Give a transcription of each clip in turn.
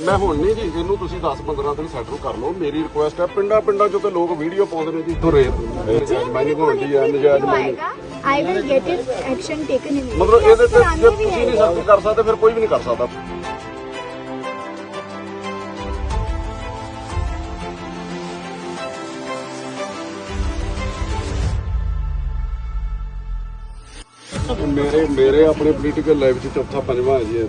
ਮੈਂ ਹੁਣ ਨਹੀਂ ਜੀ ਇਹਨੂੰ ਤੁਸੀਂ 10 15 ਦਿਨ ਸੈਟਲ ਕਰ ਲਓ ਮੇਰੀ ਰਿਕੁਐਸਟ ਹੈ ਪਿੰਡਾਂ ਪਿੰਡਾਂ ਚੋਂ ਤੇ ਲੋਕ ਵੀਡੀਓ ਪਾਉਂਦੇ ਨੇ ਜੀ ਤੁਰੇ ਨਜਾਇਜ਼ ਮਾਈਨਿੰਗ ਹੁੰਦੀ ਹੈ ਨਜਾਇਜ਼ mining I will get it action taken immediately. ਮਤਲਬ ਇਹਦੇ ਤੇ ਜੇ ਤੁਸੀਂ ਨਹੀਂ। ਸਖਤ ਕਰ ਸਕਦੇ ਫਿਰ ਕੋਈ ਵੀ ਨਹੀਂ ਕਰ ਸਕਦਾ ਮੇਰੇ ਮੇਰੇ ਆਪਣੇ ਪੋਲੀਟੀਕਲ ਲਾਈਫ 'ਚ ਚੌਥਾ ਪੰਜਵਾਂ ਹੈ ਜੀ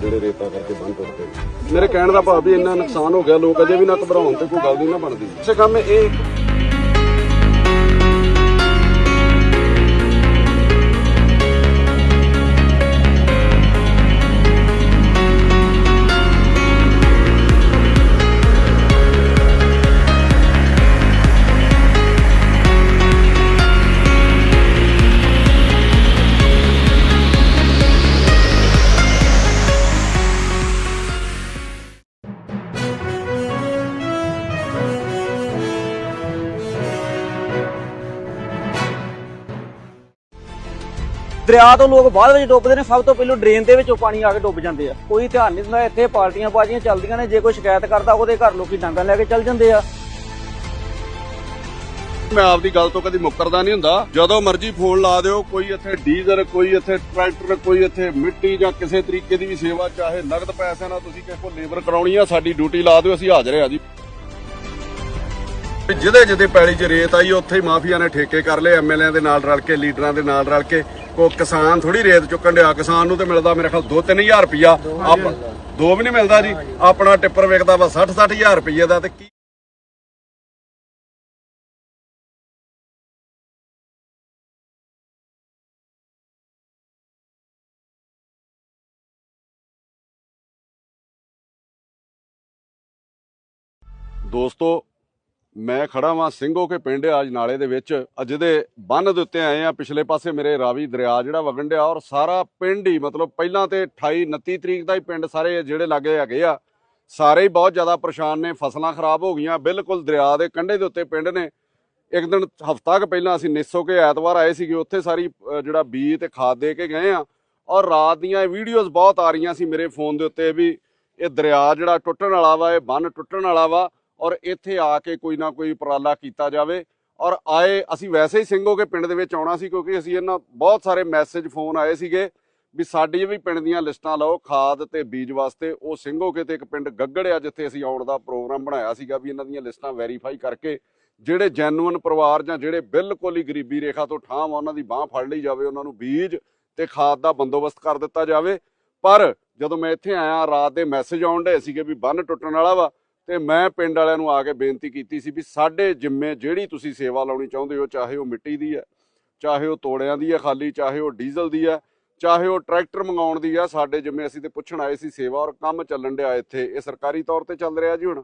ਜਿਹੜੇ ਰੇਤਾ ਕਰਕੇ ਬੰਦ ਕਰਦੇ। ਮੇਰੇ ਕਹਿਣ ਦਾ ਭਾਵ ਵੀ ਇੰਨਾ ਨੁਕਸਾਨ ਹੋ ਗਿਆ, ਲੋਕ ਅਜੇ ਵੀ ਨਾ ਘਬਰਾਉਣ ਤੇ ਕੋਈ ਗੱਲ ਨਹੀਂ ਨਾ ਬਣਦੀ। ਇਸੇ ਕੰਮ ਇਹ ਦਰਿਆ ਤੋਂ ਲੋਕ ਬਾਅਦ ਵਿੱਚ ਡੁੱਬਦੇ ਨੇ, ਸਭ ਤੋਂ ਪਹਿਲਾਂ ਡਰੇਨ ਦੇ ਵਿੱਚੋਂ ਪਾਣੀ ਆ ਕੇ ਡੁੱਬ ਜਾਂਦੇ ਆ। ਕੋਈ ਧਿਆਨ ਨਹੀਂ ਦਿੰਦਾ, ਇੱਥੇ ਪਾਰਟੀਆਂ ਬਾਜੀਆਂ ਚੱਲਦੀਆਂ ਨੇ, ਜੇ ਕੋਈ ਸ਼ਿਕਾਇਤ ਕਰਦਾ, ਉਹਦੇ ਘਰ ਲੋਕੀ ਡਾਂਗਾ ਲੈ ਕੇ ਚੱਲ ਜਾਂਦੇ ਆ। ਮੈਂ ਆਪਦੀ ਗੱਲ ਤੋਂ ਕਦੀ ਮੁੱਕਰਦਾ ਨਹੀਂ ਹੁੰਦਾ। ਜਦੋਂ ਮਰਜ਼ੀ ਫੋਨ ਲਾ ਦਿਓ, ਕੋਈ ਇੱਥੇ ਡੀਜ਼ਲ, ਕੋਈ ਇੱਥੇ ਟਰੈਕਟਰ, ਕੋਈ ਇੱਥੇ ਮਿੱਟੀ ਜਾਂ ਕਿਸੇ ਤਰੀਕੇ ਦੀ ਵੀ ਸੇਵਾ, ਚਾਹੇ ਨਗਦ ਪੈਸੇ ਨਾਲ ਤੁਸੀਂ ਕਿਸੇ ਕੋਲ ਲੇਬਰ ਕਰਾਉਣੀ ਆ, ਸਾਡੀ ਡਿਊਟੀ ਲਾ ਦਿਓ, ਅਸੀਂ ਹਾਜ਼ਰ ਆ ਜੀ। ਜਿਹਦੇ ਜਿਹਦੇ ਪੈਲੀ 'ਚ ਰੇਤ ਆਈ ਉੱਥੇ ਹੀ ਮਾਫੀਆ ਨੇ ਠੇਕੇ ਕਰ ਲਏ ਐਮਐਲਏ ਦੇ ਨਾਲ ਰਲ ਕੇ ਲੀਡਰਾਂ ਦੇ ਨਾਲ ਰਲ ਕੇ। ਕੋ ਕਿਸਾਨ ਥੋੜੀ ਰੇਤ ਚੁੱਕਣ ਡਿਆ ਕਿਸਾਨ ਨੂੰ ਤੇ ਮਿਲਦਾ ਮੇਰੇ ਖਿਆਲ 2-3000 ਰੁਪਿਆ ਆਪ ਦੋ ਵੀ ਨਹੀਂ ਮਿਲਦਾ ਜੀ ਆਪਣਾ ਟਿੱਪਰ ਵਿਕਦਾ ਵਾ 60-60000 ਰੁਪਏ ਦਾ ਤੇ ਕੀ ਦੋਸਤੋ ਮੈਂ ਖੜਾ ਵਾਂ ਸਿੰਘੋ ਕੇ ਪਿੰਡ ਅੱਜ ਨਾਲੇ ਦੇ ਵਿੱਚ। ਅੱਜ ਦੇ ਬੰਨ ਦੇ ਉੱਤੇ ਆਏ ਆ ਪਿਛਲੇ ਪਾਸੇ ਮੇਰੇ ਰਾਵੀ ਦਰਿਆ ਜਿਹੜਾ ਵਗਣ ਡਿਆ ਔਰ ਸਾਰਾ ਪਿੰਡ ਹੀ ਮਤਲਬ ਪਹਿਲਾਂ ਤੇ 28 29 ਤਰੀਕ ਦਾ ਹੀ ਪਿੰਡ ਸਾਰੇ ਜਿਹੜੇ ਲਾਗੇ ਹੈਗੇ ਆ, ਸਾਰੇ ਹੀ ਬਹੁਤ ਜ਼ਿਆਦਾ ਪਰੇਸ਼ਾਨ ਨੇ, ਫਸਲਾਂ ਖਰਾਬ ਹੋ ਗਈਆਂ, ਬਿਲਕੁਲ ਦਰਿਆ ਦੇ ਕੰਢੇ ਦੇ ਉੱਤੇ ਪਿੰਡ ਨੇ। ਇੱਕ ਦਿਨ ਹਫਤਾ ਕੁ ਪਹਿਲਾਂ ਅਸੀਂ ਨਿੱਸੋ ਕੇ ਐਤਵਾਰ ਆਏ ਸੀਗੇ, ਉੱਥੇ ਸਾਰੀ ਜਿਹੜਾ ਬੀ ਤੇ ਖਾਦ ਦੇ ਕੇ ਗਏ ਆ ਔਰ ਰਾਤ ਦੀਆਂ ਵੀਡੀਓਜ਼ ਬਹੁਤ ਆ ਰਹੀਆਂ ਸੀ ਮੇਰੇ ਫੋਨ ਦੇ ਉੱਤੇ ਵੀ, ਇਹ ਦਰਿਆ ਜਿਹੜਾ ਟੁੱਟਣ ਵਾਲਾ ਵਾ, ਇਹ ਬੰਨ ਟੁੱਟਣ ਵਾਲਾ ਵਾ। ਔਰ ਇੱਥੇ ਆ ਕੇ ਕੋਈ ਨਾ ਕੋਈ ਉਪਰਾਲਾ ਕੀਤਾ ਜਾਵੇ। ਔਰ ਆਏ, ਅਸੀਂ ਵੈਸੇ ਹੀ ਸਿੰਘੋ ਕੇ ਪਿੰਡ ਦੇ ਵਿੱਚ ਆਉਣਾ ਸੀ ਕਿਉਂਕਿ ਅਸੀਂ ਇਹਨਾਂ ਬਹੁਤ ਸਾਰੇ ਮੈਸੇਜ ਫੋਨ ਆਏ ਸੀਗੇ ਵੀ ਸਾਡੀ ਵੀ ਪਿੰਡ ਦੀਆਂ ਲਿਸਟਾਂ ਲਓ, ਖਾਦ ਤੇ ਬੀਜ ਵਾਸਤੇ। ਉਹ ਸਿੰਘੋ ਕੇ ਤੇ ਇੱਕ ਪਿੰਡ ਗੱਗੜਿਆ ਜਿੱਥੇ ਅਸੀਂ ਆਉਣ ਦਾ ਪ੍ਰੋਗਰਾਮ ਬਣਾਇਆ ਸੀਗਾ ਵੀ ਇਹਨਾਂ ਦੀਆਂ ਲਿਸਟਾਂ ਵੈਰੀਫਾਈ ਕਰਕੇ ਜਿਹੜੇ ਜੈਨੂਇਨ ਪਰਿਵਾਰ ਜਾਂ ਜਿਹੜੇ ਬਿਲਕੁਲ ਹੀ ਗਰੀਬੀ ਰੇਖਾ ਤੋਂ ਠਾਂ ਵਾ, ਉਹਨਾਂ ਦੀ ਬਾਹ ਫੜ ਲਈ ਜਾਵੇ, ਉਹਨਾਂ ਨੂੰ ਬੀਜ ਤੇ ਖਾਦ ਦਾ ਬੰਦੋਬਸਤ ਕਰ ਦਿੱਤਾ ਜਾਵੇ। ਪਰ ਜਦੋਂ ਮੈਂ ਇੱਥੇ ਆਇਆ, ਰਾਤ ਦੇ ਮੈਸੇਜ ਆਉਣ ਡੇ ਸੀਗੇ ਵੀ ਬੰਨ ਟੁੱਟਣ ਵਾਲਾ ਵਾ ਤੇ ਮੈਂ ਪਿੰਡ ਵਾਲਿਆਂ ਨੂੰ ਆ ਕੇ ਬੇਨਤੀ ਕੀਤੀ ਸੀ ਵੀ ਸਾਡੇ ਜਿੰਮੇ ਜਿਹੜੀ ਤੁਸੀਂ ਸੇਵਾ ਲਾਉਣੀ ਚਾਹੁੰਦੇ ਹੋ, ਚਾਹੇ ਉਹ ਮਿੱਟੀ ਦੀ ਹੈ, ਚਾਹੇ ਉਹ ਤੋੜਿਆਂ ਦੀ ਹੈ ਖਾਲੀ, ਚਾਹੇ ਉਹ ਡੀਜ਼ਲ ਦੀ ਹੈ, ਚਾਹੇ ਉਹ ਟਰੈਕਟਰ ਮੰਗਾਉਣ ਦੀ ਆ ਸਾਡੇ ਜਿੰਮੇ ਅਸੀਂ ਤੇ ਪੁੱਛਣ ਆਏ ਸੀ ਸੇਵਾ ਔਰ ਕੰਮ ਚੱਲਣ ਡਿਆ ਇੱਥੇ, ਇਹ ਸਰਕਾਰੀ ਤੌਰ ਤੇ ਚੱਲ ਰਿਹਾ ਜੀ ਹੁਣ?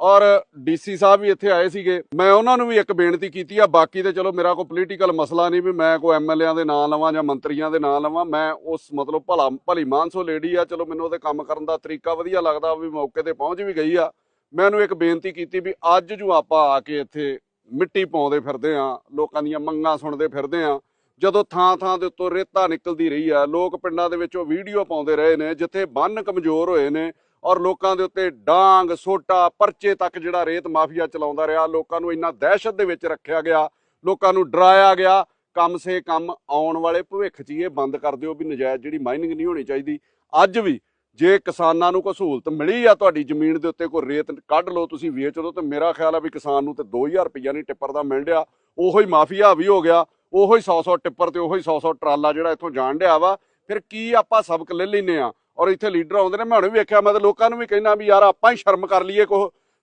ਔਰ ਡੀਸੀ ਸਾਹਿਬ ਵੀ ਇੱਥੇ ਆਏ ਸੀਗੇ। ਮੈਂ ਉਹਨਾਂ ਨੂੰ ਵੀ ਇੱਕ ਬੇਨਤੀ ਕੀਤੀ ਆ, ਬਾਕੀ ਤੇ ਚਲੋ ਮੇਰਾ ਕੋਈ ਪੋਲੀਟੀਕਲ ਮਸਲਾ ਨਹੀਂ ਵੀ ਮੈਂ ਕੋਈ ਐਮਐਲਏਆਂ ਦੇ ਨਾਂ ਲਵਾਂ ਜਾਂ ਮੰਤਰੀਆਂ ਦੇ ਨਾਂ ਲਵਾਂ। ਮੈਂ ਉਸ ਮਤਲਬ ਭਲਾ, ਭਲੀ ਮਾਨਸੋ ਲੇਡੀ ਆ, ਚਲੋ ਮੈਨੂੰ ਉਹਦੇ ਕੰਮ ਕਰਨ ਦਾ ਤਰੀਕਾ ਵਧੀਆ ਲੱਗਦਾ ਵੀ ਮੌਕੇ ਤੇ ਪਹੁੰਚ ਵੀ ਗਈ ਆ। ਮੈਂ ਉਹਨੂੰ ਇੱਕ ਬੇਨਤੀ ਕੀਤੀ ਵੀ ਅੱਜ ਜੋ ਆਪਾਂ ਆ ਕੇ ਇੱਥੇ ਮਿੱਟੀ ਪਾਉਂਦੇ ਫਿਰਦੇ ਆ, ਲੋਕਾਂ ਦੀਆਂ ਮੰਗਾਂ ਸੁਣਦੇ ਫਿਰਦੇ ਆ, ਜਦੋਂ ਥਾਂ ਥਾਂ ਦੇ ਉੱਤੋਂ ਰੇਤਾ ਨਿਕਲਦੀ ਰਹੀ ਆ, ਲੋਕ ਪਿੰਡਾਂ ਦੇ ਵਿੱਚੋਂ ਵੀਡੀਓ ਪਾਉਂਦੇ ਰਹੇ ਨੇ, ਜਿੱਥੇ ਬੰਨ ਕਮਜ਼ੋਰ ਹੋਏ ਨੇ ਔਰ ਲੋਕਾਂ ਦੇ ਉੱਤੇ ਡਾਂਗ, ਸੋਟਾ, ਪਰਚੇ ਤੱਕ ਜਿਹੜਾ ਰੇਤ ਮਾਫੀਆ ਚਲਾਉਂਦਾ ਰਿਹਾ, ਲੋਕਾਂ ਨੂੰ ਇੰਨਾ ਦਹਿਸ਼ਤ ਦੇ ਵਿੱਚ ਰੱਖਿਆ ਗਿਆ, ਲੋਕਾਂ ਨੂੰ ਡਰਾਇਆ ਗਿਆ, ਕੰਮ ਸੇ ਕੰਮ ਆਉਣ ਵਾਲੇ ਭਵਿੱਖ 'ਚ ਹੀ ਇਹ ਬੰਦ ਕਰ ਦਿਓ ਵੀ ਨਜਾਇਜ਼ ਜਿਹੜੀ ਮਾਈਨਿੰਗ ਨਹੀਂ ਹੋਣੀ ਚਾਹੀਦੀ। ਅੱਜ ਵੀ ਜੇ ਕਿਸਾਨਾਂ ਨੂੰ ਕੋਈ ਸਹੂਲਤ ਮਿਲੀ ਆ ਤੁਹਾਡੀ ਜ਼ਮੀਨ ਦੇ ਉੱਤੇ ਕੋਈ ਰੇਤ ਕੱਢ ਲਓ, ਤੁਸੀਂ ਵੇਚ ਲਓ, ਤੇ ਮੇਰਾ ਖਿਆਲ ਆ ਵੀ ਕਿਸਾਨ ਨੂੰ ਤੇ 2000 ਰੁਪਈਆ ਨਹੀਂ ਟਿੱਪਰ ਦਾ ਮਿਲ ਰਿਹਾ, ਉਹੋ ਹੀ ਮਾਫੀਆ ਵੀ ਹੋ ਗਿਆ, ਉਹੋ ਹੀ 100-100 ਟਿੱਪਰ ਤੇ ਉਹੋ ਹੀ 100-100 ਟਰਾਲਾ ਜਿਹੜਾ ਇੱਥੋਂ ਜਾਣ ਡਿਆ ਵਾ, ਫਿਰ ਕੀ ਆਪਾਂ ਸਬਕ ਲੈ ਲੈਨੇ ਆ? ਔਰ ਇੱਥੇ ਲੀਡਰ ਆਉਂਦੇ ਨੇ, ਮੈਂ ਹੁਣ ਵੀ ਵੇਖਿਆ, ਮੈਂ ਤਾਂ ਲੋਕਾਂ ਨੂੰ ਵੀ ਕਹਿਣਾ ਵੀ ਯਾਰ ਆਪਾਂ ਹੀ ਸ਼ਰਮ ਕਰ ਲਈਏ ਕੋ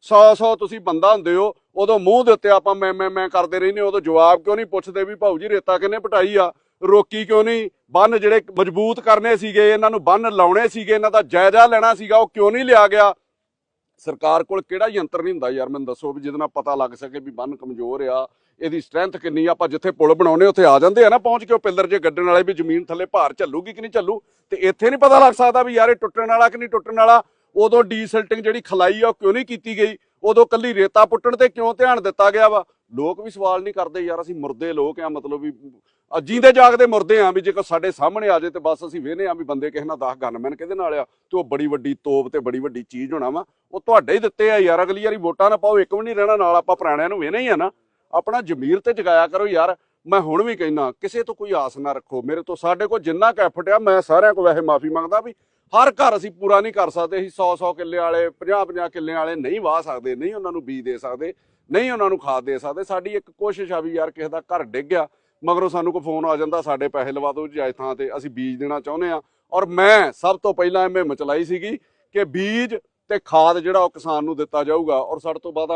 100-100 ਤੁਸੀਂ ਬੰਦਾ ਹੁੰਦੇ ਹੋ, ਉਦੋਂ ਮੂੰਹ ਦੇ ਉੱਤੇ ਆਪਾਂ ਮੈਂ ਮੈਂ ਮੈਂ ਕਰਦੇ ਰਹਿੰਦੇ ਉਦੋਂ ਜਵਾਬ ਕਿਉਂ ਨਹੀਂ ਪੁੱਛਦੇ ਵੀ ਭਾਊ ਜੀ ਰੇਤਾ ਕਿੰਨੇ ਪਟਾਈ ਆ? ਰੋਕੀ ਕਿਉਂ ਨਹੀਂ? ਬੰਨ ਜਿਹੜੇ ਮਜ਼ਬੂਤ ਕਰਨੇ ਸੀਗੇ, ਇਹਨਾਂ ਨੂੰ ਬੰਨ ਲਾਉਣੇ ਸੀਗੇ, ਇਹਨਾਂ ਦਾ ਜਾਇਜ਼ਾ ਲੈਣਾ ਸੀਗਾ, ਉਹ ਕਿਉਂ ਨਹੀਂ ਲਿਆ ਗਿਆ? ਸਰਕਾਰ ਕੋਲ ਕਿਹੜਾ ਯੰਤਰ ਨਹੀਂ ਹੁੰਦਾ ਯਾਰ, ਮੈਨੂੰ ਦੱਸੋ ਵੀ ਜਿਹਦੇ ਨਾਲ ਪਤਾ ਲੱਗ ਸਕੇ ਵੀ ਬੰਨ ਕਮਜ਼ੋਰ ਆ। ਇਹਦੀ ਸਟਰੈਂਥ ਕਿੰਨੀ ਆ? ਆਪਾਂ ਜਿੱਥੇ ਪੁਲ ਬਣਾਉਨੇ ਉੱਥੇ ਆ ਜਾਂਦੇ ਆ ਨਾ ਪਹੁੰਚ ਕੇ, ਉਹ ਪਿੱਲਰ ਜੇ ਗੱਡਣ ਵਾਲੇ ਵੀ ਜ਼ਮੀਨ ਥੱਲੇ ਭਾਰ ਝੱਲੂਗੀ ਕਿ ਨਹੀਂ ਝੱਲੂ? ਤੇ ਇੱਥੇ ਨਹੀਂ ਪਤਾ ਲੱਗ ਸਕਦਾ ਵੀ ਯਾਰ ਇਹ ਟੁੱਟਣ ਵਾਲਾ ਕਿ ਨਹੀਂ ਟੁੱਟਣ ਵਾਲਾ। ਉਦੋਂ ਡੀਸਲਟਿੰਗ ਜਿਹੜੀ ਖਲਾਈ ਆ, ਉਹ ਕਿਉਂ ਨਹੀਂ ਕੀਤੀ ਗਈ? ਉਦੋਂ ਕੱਲੀ ਰੇਤਾ ਪੁੱਟਣ ਤੇ ਕਿਉਂ ਧਿਆਨ ਦਿੱਤਾ ਗਿਆ ਵਾ? ਲੋਕ ਵੀ ਸਵਾਲ ਨਹੀਂ ਕਰਦੇ, ਯਾਰ ਅਸੀਂ ਮੁਰਦੇ ਲੋਕ ਆ, ਮਤਲਬ ਵੀ ਆ ਜੀਂਦੇ ਜਾਗਦੇ ਮੁਰਦੇ ਆ ਵੀ ਜੇਕਰ ਸਾਡੇ ਸਾਹਮਣੇ ਆ ਜਾਏ ਤੇ ਬਸ ਅਸੀਂ ਵੇਹਨੇ ਆ ਵੀ ਬੰਦੇ ਕਿਸੇ ਨਾਲ 10 ਗਨਮੈਨ ਕਿਹਦੇ ਨਾਲ ਆ? ਤੇ ਉਹ ਬੜੀ ਵੱਡੀ ਤੋਪ ਤੇ ਬੜੀ ਵੱਡੀ ਚੀਜ਼ ਹੋਣਾ ਵਾ। ਉਹ ਤੁਹਾਡੇ ਹੀ ਦਿੱਤੇ ਆ ਯਾਰ, ਅਗਲੀ ਵਾਰੀ ਵੋਟਾਂ ਨਾ ਪਾਓ, ਇੱਕ ਵੀ ਨਹੀਂ ਰਹਿਣਾ, ਨਾਲ ਆਪਾਂ ਪੁਰਾਣਿਆਂ ਨੂੰ ਵੇਹਨੇ ਹੀ ਆ ਨਾ। ਆਪਣਾ ਜ਼ਮੀਰ ਤੇ ਜਗਾਇਆ ਕਰੋ ਯਾਰ। ਮੈਂ ਹੁਣ ਵੀ ਕਹਿਣਾ ਕਿਸੇ ਤੋਂ ਕੋਈ ਆਸ ਨਾ ਰੱਖੋ। ਮੇਰੇ ਤੋਂ ਸਾਡੇ ਕੋਲ ਜਿੰਨਾ ਕੈਫਟ ਆ, ਮੈਂ ਸਾਰਿਆਂ ਕੋਲ ਵੈਸੇ ਮਾਫੀ ਮੰਗਦਾ ਵੀ ਹਰ ਘਰ ਅਸੀਂ ਪੂਰਾ ਨਹੀਂ ਕਰ ਸਕਦੇ। ਅਸੀਂ 100 100 ਕਿੱਲੇ ਵਾਲੇ 50 50 ਕਿੱਲੇ ਵਾਲੇ ਨਹੀਂ ਵਾਹ ਸਕਦੇ, ਨਹੀਂ ਉਹਨਾਂ ਨੂੰ ਬੀਜ ਦੇ ਸਕਦੇ, ਨਹੀਂ ਉਹਨਾਂ ਨੂੰ ਖਾਦ ਦੇ ਸਕਦੇ। ਸਾਡੀ ਇੱਕ ਕੋਸ਼ਿਸ਼ ਆ ਵੀ ਯਾਰ ਕਿਸੇ ਦਾ ਘਰ ਡਿੱਗ ਗਿਆ, ਮਗਰੋਂ ਸਾਨੂੰ ਕੋਈ ਫੋਨ ਆ ਜਾਂਦਾ, ਸਾਡੇ ਪੈਸੇ ਲਵਾ ਦਿਓ ਜਾਇਜ਼ ਥਾਂ ਤੇ ਅਸੀਂ ਬੀਜ ਦੇਣਾ ਚਾਹੁੰਦੇ ਆ। ਔਰ ਮੈਂ ਸਭ ਤੋਂ ਪਹਿਲਾਂ ਇਹ ਮਚਲਾਈ ਸੀਗੀ ਕਿ ਬੀਜ ਤੇ ਖਾਦ ਜਿਹੜਾ ਉਹ ਕਿਸਾਨ ਨੂੰ ਦਿੱਤਾ ਜਾਊਗਾ। ਔਰ ਸਾਡੇ ਤੋਂ ਬਾਅਦ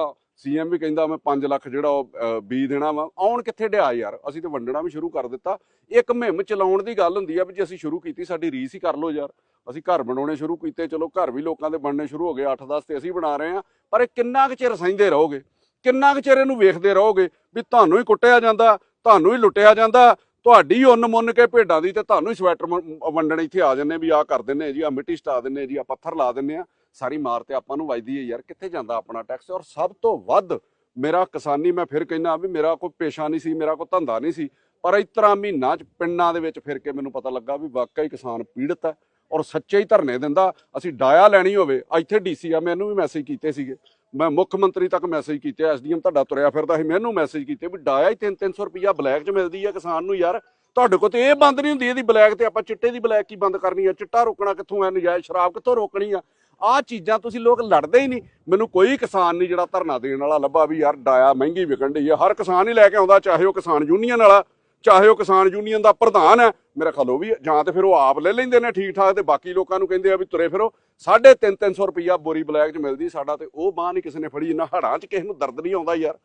ਸੀਐਮ ਵੀ ਕਹਿੰਦਾ ਮੈਂ 5 ਲੱਖ ਜਿਹੜਾ ਉਹ ਬੀ ਦੇਣਾ ਵਾ। ਆਉਣ ਕਿੱਥੇ ਡਿਆ ਯਾਰ? ਅਸੀਂ ਤੇ ਵੰਡਣਾ ਵੀ ਸ਼ੁਰੂ ਕਰ ਦਿੱਤਾ। ਇੱਕ ਮੁਹਿੰਮ ਚਲਾਉਣ ਦੀ ਗੱਲ ਹੁੰਦੀ ਆ ਵੀ ਜੇ ਅਸੀਂ ਸ਼ੁਰੂ ਕੀਤੀ, ਸਾਡੀ ਰੀਸ ਹੀ ਕਰ ਲਓ ਯਾਰ। ਅਸੀਂ ਘਰ ਬਣਾਉਣੇ ਸ਼ੁਰੂ ਕੀਤੇ, ਚਲੋ ਘਰ ਵੀ ਲੋਕਾਂ ਦੇ ਬਣਨੇ ਸ਼ੁਰੂ ਹੋ ਗਏ। 8-10 ਤੇ ਅਸੀਂ ਬਣਾ ਰਹੇ ਆ। ਪਰ ਇਹ ਕਿੰਨਾ ਕੁ ਚਿਰ ਸਹਿੰਦੇ ਰਹੋਗੇ? ਕਿੰਨਾ ਕੁ ਚਿਰ ਇਹਨੂੰ ਵੇਖਦੇ ਰਹੋਗੇ ਵੀ ਤੁਹਾਨੂੰ ਹੀ ਕੁੱਟਿਆ ਜਾਂਦਾ, ਤੁਹਾਨੂੰ ਹੀ ਲੁੱਟਿਆ ਜਾਂਦਾ, ਤੁਹਾਡੀ ਉਨ ਮੁੰਨ ਕੇ ਭੇਡਾਂ ਦੀ ਤੇ ਤੁਹਾਨੂੰ ਹੀ ਸਵੈਟਰ ਵੰਡਣ ਇੱਥੇ ਆ ਜੰਨੇ ਵੀ ਆਹ ਕਰ ਦਿੰਨੇ ਜੀ ਆ ਮਿੱਟੀ ਸਟਾ ਦਿੰਨੇ ਜੀ ਆ ਪੱਥਰ ਲਾ ਦਿੰਨੇ ਆ। ਸਾਰੀ ਮਾਰ ਤੇ ਆਪਾਂ ਨੂੰ ਵੱਜਦੀ ਹੈ ਯਾਰ, ਕਿੱਥੇ ਜਾਂਦਾ ਆਪਣਾ ਟੈਕਸ ਔਰ ਸਭ ਤੋਂ ਵੱਧ ਮੇਰਾ ਕਿਸਾਨੀ, ਮੈਂ ਫਿਰ ਕਹਿੰਦਾ ਵੀ ਮੇਰਾ ਕੋਈ ਪੇਸ਼ਾ ਨਹੀਂ ਸੀ, ਮੇਰਾ ਕੋਈ ਧੰਦਾ ਨਹੀਂ ਸੀ, ਪਰ ਇਸ ਤਰ੍ਹਾਂ ਮਹੀਨਾ ਚ ਪਿੰਡਾਂ ਦੇ ਵਿੱਚ ਫਿਰ ਕੇ ਮੈਨੂੰ ਪਤਾ ਲੱਗਾ ਵੀ ਵਾਕਈ ਕਿਸਾਨ ਪੀੜਤ ਹੈ ਔਰ ਸੱਚੇ ਹੀ ਧਰਨੇ ਦਿੰਦਾ, ਅਸੀਂ ਡਾਇਆ ਲੈਣੀ ਹੋਵੇ, ਇੱਥੇ ਡੀਸੀ ਆ, ਮੈਨੂੰ ਵੀ ਮੈਸੇਜ ਕੀਤੇ ਸੀਗੇ। ਮੈਂ ਮੁੱਖ ਮੰਤਰੀ ਤੱਕ ਮੈਸੇਜ ਕੀਤੇ, ਐਸਡੀਐਮ ਤੁਹਾਡਾ ਤੁਰਿਆ ਫਿਰਦਾ ਸੀ, ਮੈਨੂੰ ਮੈਸੇਜ ਕੀਤੇ ਵੀ ਡਾਇਆ ਹੀ 3-300 ਰੁਪਈਆ ਬਲੈਕ 'ਚ ਮਿਲਦੀ ਆ ਕਿਸਾਨ ਨੂੰ ਯਾਰ। ਤੁਹਾਡੇ ਕੋਲ ਤੇ ਇਹ ਬੰਦ ਨਹੀਂ ਹੁੰਦੀ, ਇਹਦੀ ਬਲੈਕ ਤੇ ਆਪਾਂ ਚਿੱਟੇ ਦੀ ਬਲੈਕ ਕੀ ਬੰਦ ਕਰਨੀ ਆ ਚਿੱਟਾ ਰੋਕਣਾ ਕਿੱਥੋਂ ਆ ਨਜਾਇਜ਼ ਸ਼ਰਾਬ ਕਿੱਥੋਂ ਰੋਕਣੀ ਆ? ਆਹ ਚੀਜ਼ਾਂ ਤੁਸੀਂ ਲੋਕ ਲੜਦੇ ਹੀ ਨਹੀਂ। ਮੈਨੂੰ ਕੋਈ ਕਿਸਾਨ ਨਹੀਂ ਜਿਹੜਾ ਧਰਨਾ ਦੇਣ ਵਾਲਾ ਲੱਭਾ ਵੀ ਯਾਰ ਡਾਇਆ ਮਹਿੰਗੀ ਵਿਕਣ ਡਈ ਆ। ਹਰ ਕਿਸਾਨ ਹੀ ਲੈ ਕੇ ਆਉਂਦਾ, ਚਾਹੇ ਉਹ ਕਿਸਾਨ ਯੂਨੀਅਨ ਵਾਲਾ, ਚਾਹੇ ਉਹ ਕਿਸਾਨ ਯੂਨੀਅਨ ਦਾ ਪ੍ਰਧਾਨ ਹੈ। ਮੇਰਾ ਖਿਆਲ ਉਹ ਵੀ ਜਾਂ ਤੇ ਫਿਰ ਉਹ ਆਪ ਲੈ ਲੈਂਦੇ ਨੇ ਠੀਕ ਠਾਕ ਤੇ ਬਾਕੀ ਲੋਕਾਂ ਨੂੰ ਕਹਿੰਦੇ ਆ ਵੀ ਤੁਰੇ ਫਿਰੋ। ਸਾਢੇ ਤਿੰਨ ਤਿੰਨ ਸੌ ਰੁਪਈਆ ਬੋਰੀ ਬਲੈਕ 'ਚ ਮਿਲਦੀ ਸਾਡਾ ਤੇ ਉਹ ਬਾਹ ਨਹੀਂ ਕਿਸੇ ਨੇ ਫੜੀ। ਇੰਨਾ ਹੜਾਂ 'ਚ ਕਿਸੇ ਨੂੰ ਦਰਦ ਨਹੀਂ ਆਉਂਦਾ ਯਾਰ।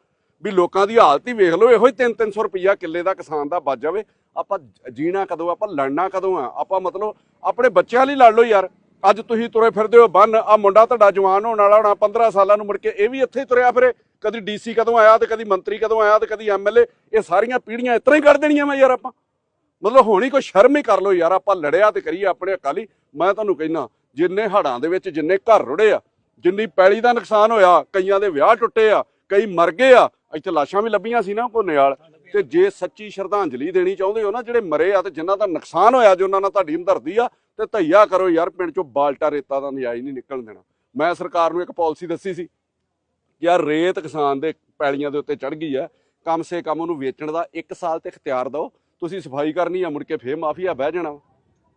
ਵੀ ਲੋਕਾਂ ਦੀ ਹਾਲਤ ਹੀ ਵੇਖ ਲਓ, ਇਹੋ ਹੀ 3-300 ਰੁਪਈਆ ਕਿੱਲੇ ਦਾ ਕਿਸਾਨ ਦਾ ਬਚ ਜਾਵੇ। ਆਪਾਂ ਜੀਣਾ ਕਦੋਂ ਆਪਾਂ ਲੜਨਾ ਕਦੋਂ ਆ? ਆਪਾਂ ਮਤਲਬ ਆਪਣੇ ਬੱਚਿਆਂ ਲਈ ਲੜ ਲਓ ਯਾਰ। ਅੱਜ ਤੁਸੀਂ ਤੁਰੇ ਫਿਰਦੇ ਹੋ, ਬੰਨ ਆ ਮੁੰਡਾ ਤੁਹਾਡਾ ਜਵਾਨ ਹੋਣ ਵਾਲਾ ਹੋਣਾ 15 ਸਾਲਾਂ ਨੂੰ ਮੁੜ ਕੇ, ਇਹ ਵੀ ਇੱਥੇ ਹੀ ਤੁਰਿਆ ਫਿਰੇ। ਕਦੀ ਡੀਸੀ ਕਦੋਂ ਆਇਆ ਤੇ ਕਦੀ ਮੰਤਰੀ ਕਦੋਂ ਆਇਆ ਤੇ ਕਦੀ ਐਮਐਲਏ ਇਹ ਸਾਰੀਆਂ ਪੀੜ੍ਹੀਆਂ ਇਸ ਹੀ ਕੱਢ ਦੇਣੀਆਂ ਮੈਂ ਯਾਰ ਆਪਾਂ। ਮਤਲਬ ਹੋਣੀ ਕੋਈ ਸ਼ਰਮ ਹੀ ਕਰ ਲਓ ਯਾਰ, ਆਪਾਂ ਲੜਿਆ ਤੇ ਕਰੀਏ ਆਪਣੇ ਅਕਾਲੀ ਮੈਂ ਤੁਹਾਨੂੰ ਕਹਿਣਾ ਜਿੰਨੇ ਹੜਾਂ ਦੇ ਵਿੱਚ ਜਿੰਨੇ ਘਰ ਰੁੜੇ ਆ, ਜਿੰਨੀ ਪੈਲੀ ਦਾ ਨੁਕਸਾਨ ਹੋਇਆ, ਕਈਆਂ ਦੇ ਵਿਆਹ ਟੁੱਟੇ ਆ, ਕਈ ਮਰ ਗਏ ਆ, ਇੱਥੇ ਲਾਸ਼ਾਂ ਵੀ ਲੱਭੀਆਂ ਸੀ ਨਾ ਕੋਨੇਵਾਲ ਤੇ ਜੇ ਸੱਚੀ ਸ਼ਰਧਾਂਜਲੀ ਦੇਣੀ ਚਾਹੁੰਦੇ ਹੋ ਨਾ, ਜਿਹੜੇ ਮਰੇ ਆ ਤੇ ਜਿਨ੍ਹਾਂ ਦਾ ਨੁਕਸਾਨ ਹੋਇਆ, ਜੇ ਉਹਨਾਂ ਨਾਲ ਤੁਹਾਡੀ ਹਮਦਰਦੀ ਆ ਤੇ ਧਈਆ ਕਰੋ ਯਾਰ, ਪਿੰਡ ਚੋਂ ਬਾਲਟਾ ਰੇਤਾ ਦਾ ਨਜਾਇਜ਼ ਨਹੀਂ ਨਿਕਲਣ ਦੇਣਾ। ਮੈਂ ਸਰਕਾਰ ਨੂੰ ਇੱਕ ਪਾਲਿਸੀ ਦੱਸੀ ਸੀ ਯਾਰ ਰੇਤ ਕਿਸਾਨ ਦੇ ਪੈਲੀਆਂ ਦੇ ਉੱਤੇ ਚੜ ਗਈ ਹੈ। ਕਮ ਸੇ ਕਮ ਉਹਨੂੰ ਵੇਚਣ ਦਾ 1 ਸਾਲ ਤੇ ਇਖਤਿਆਰ ਦਿਓ। ਤੁਸੀਂ ਸਫ਼ਾਈ ਕਰਨੀ ਆ, ਮੁੜ ਕੇ ਫੇਰ ਮਾਫੀਆ ਬਹਿ ਜਾਣਾ।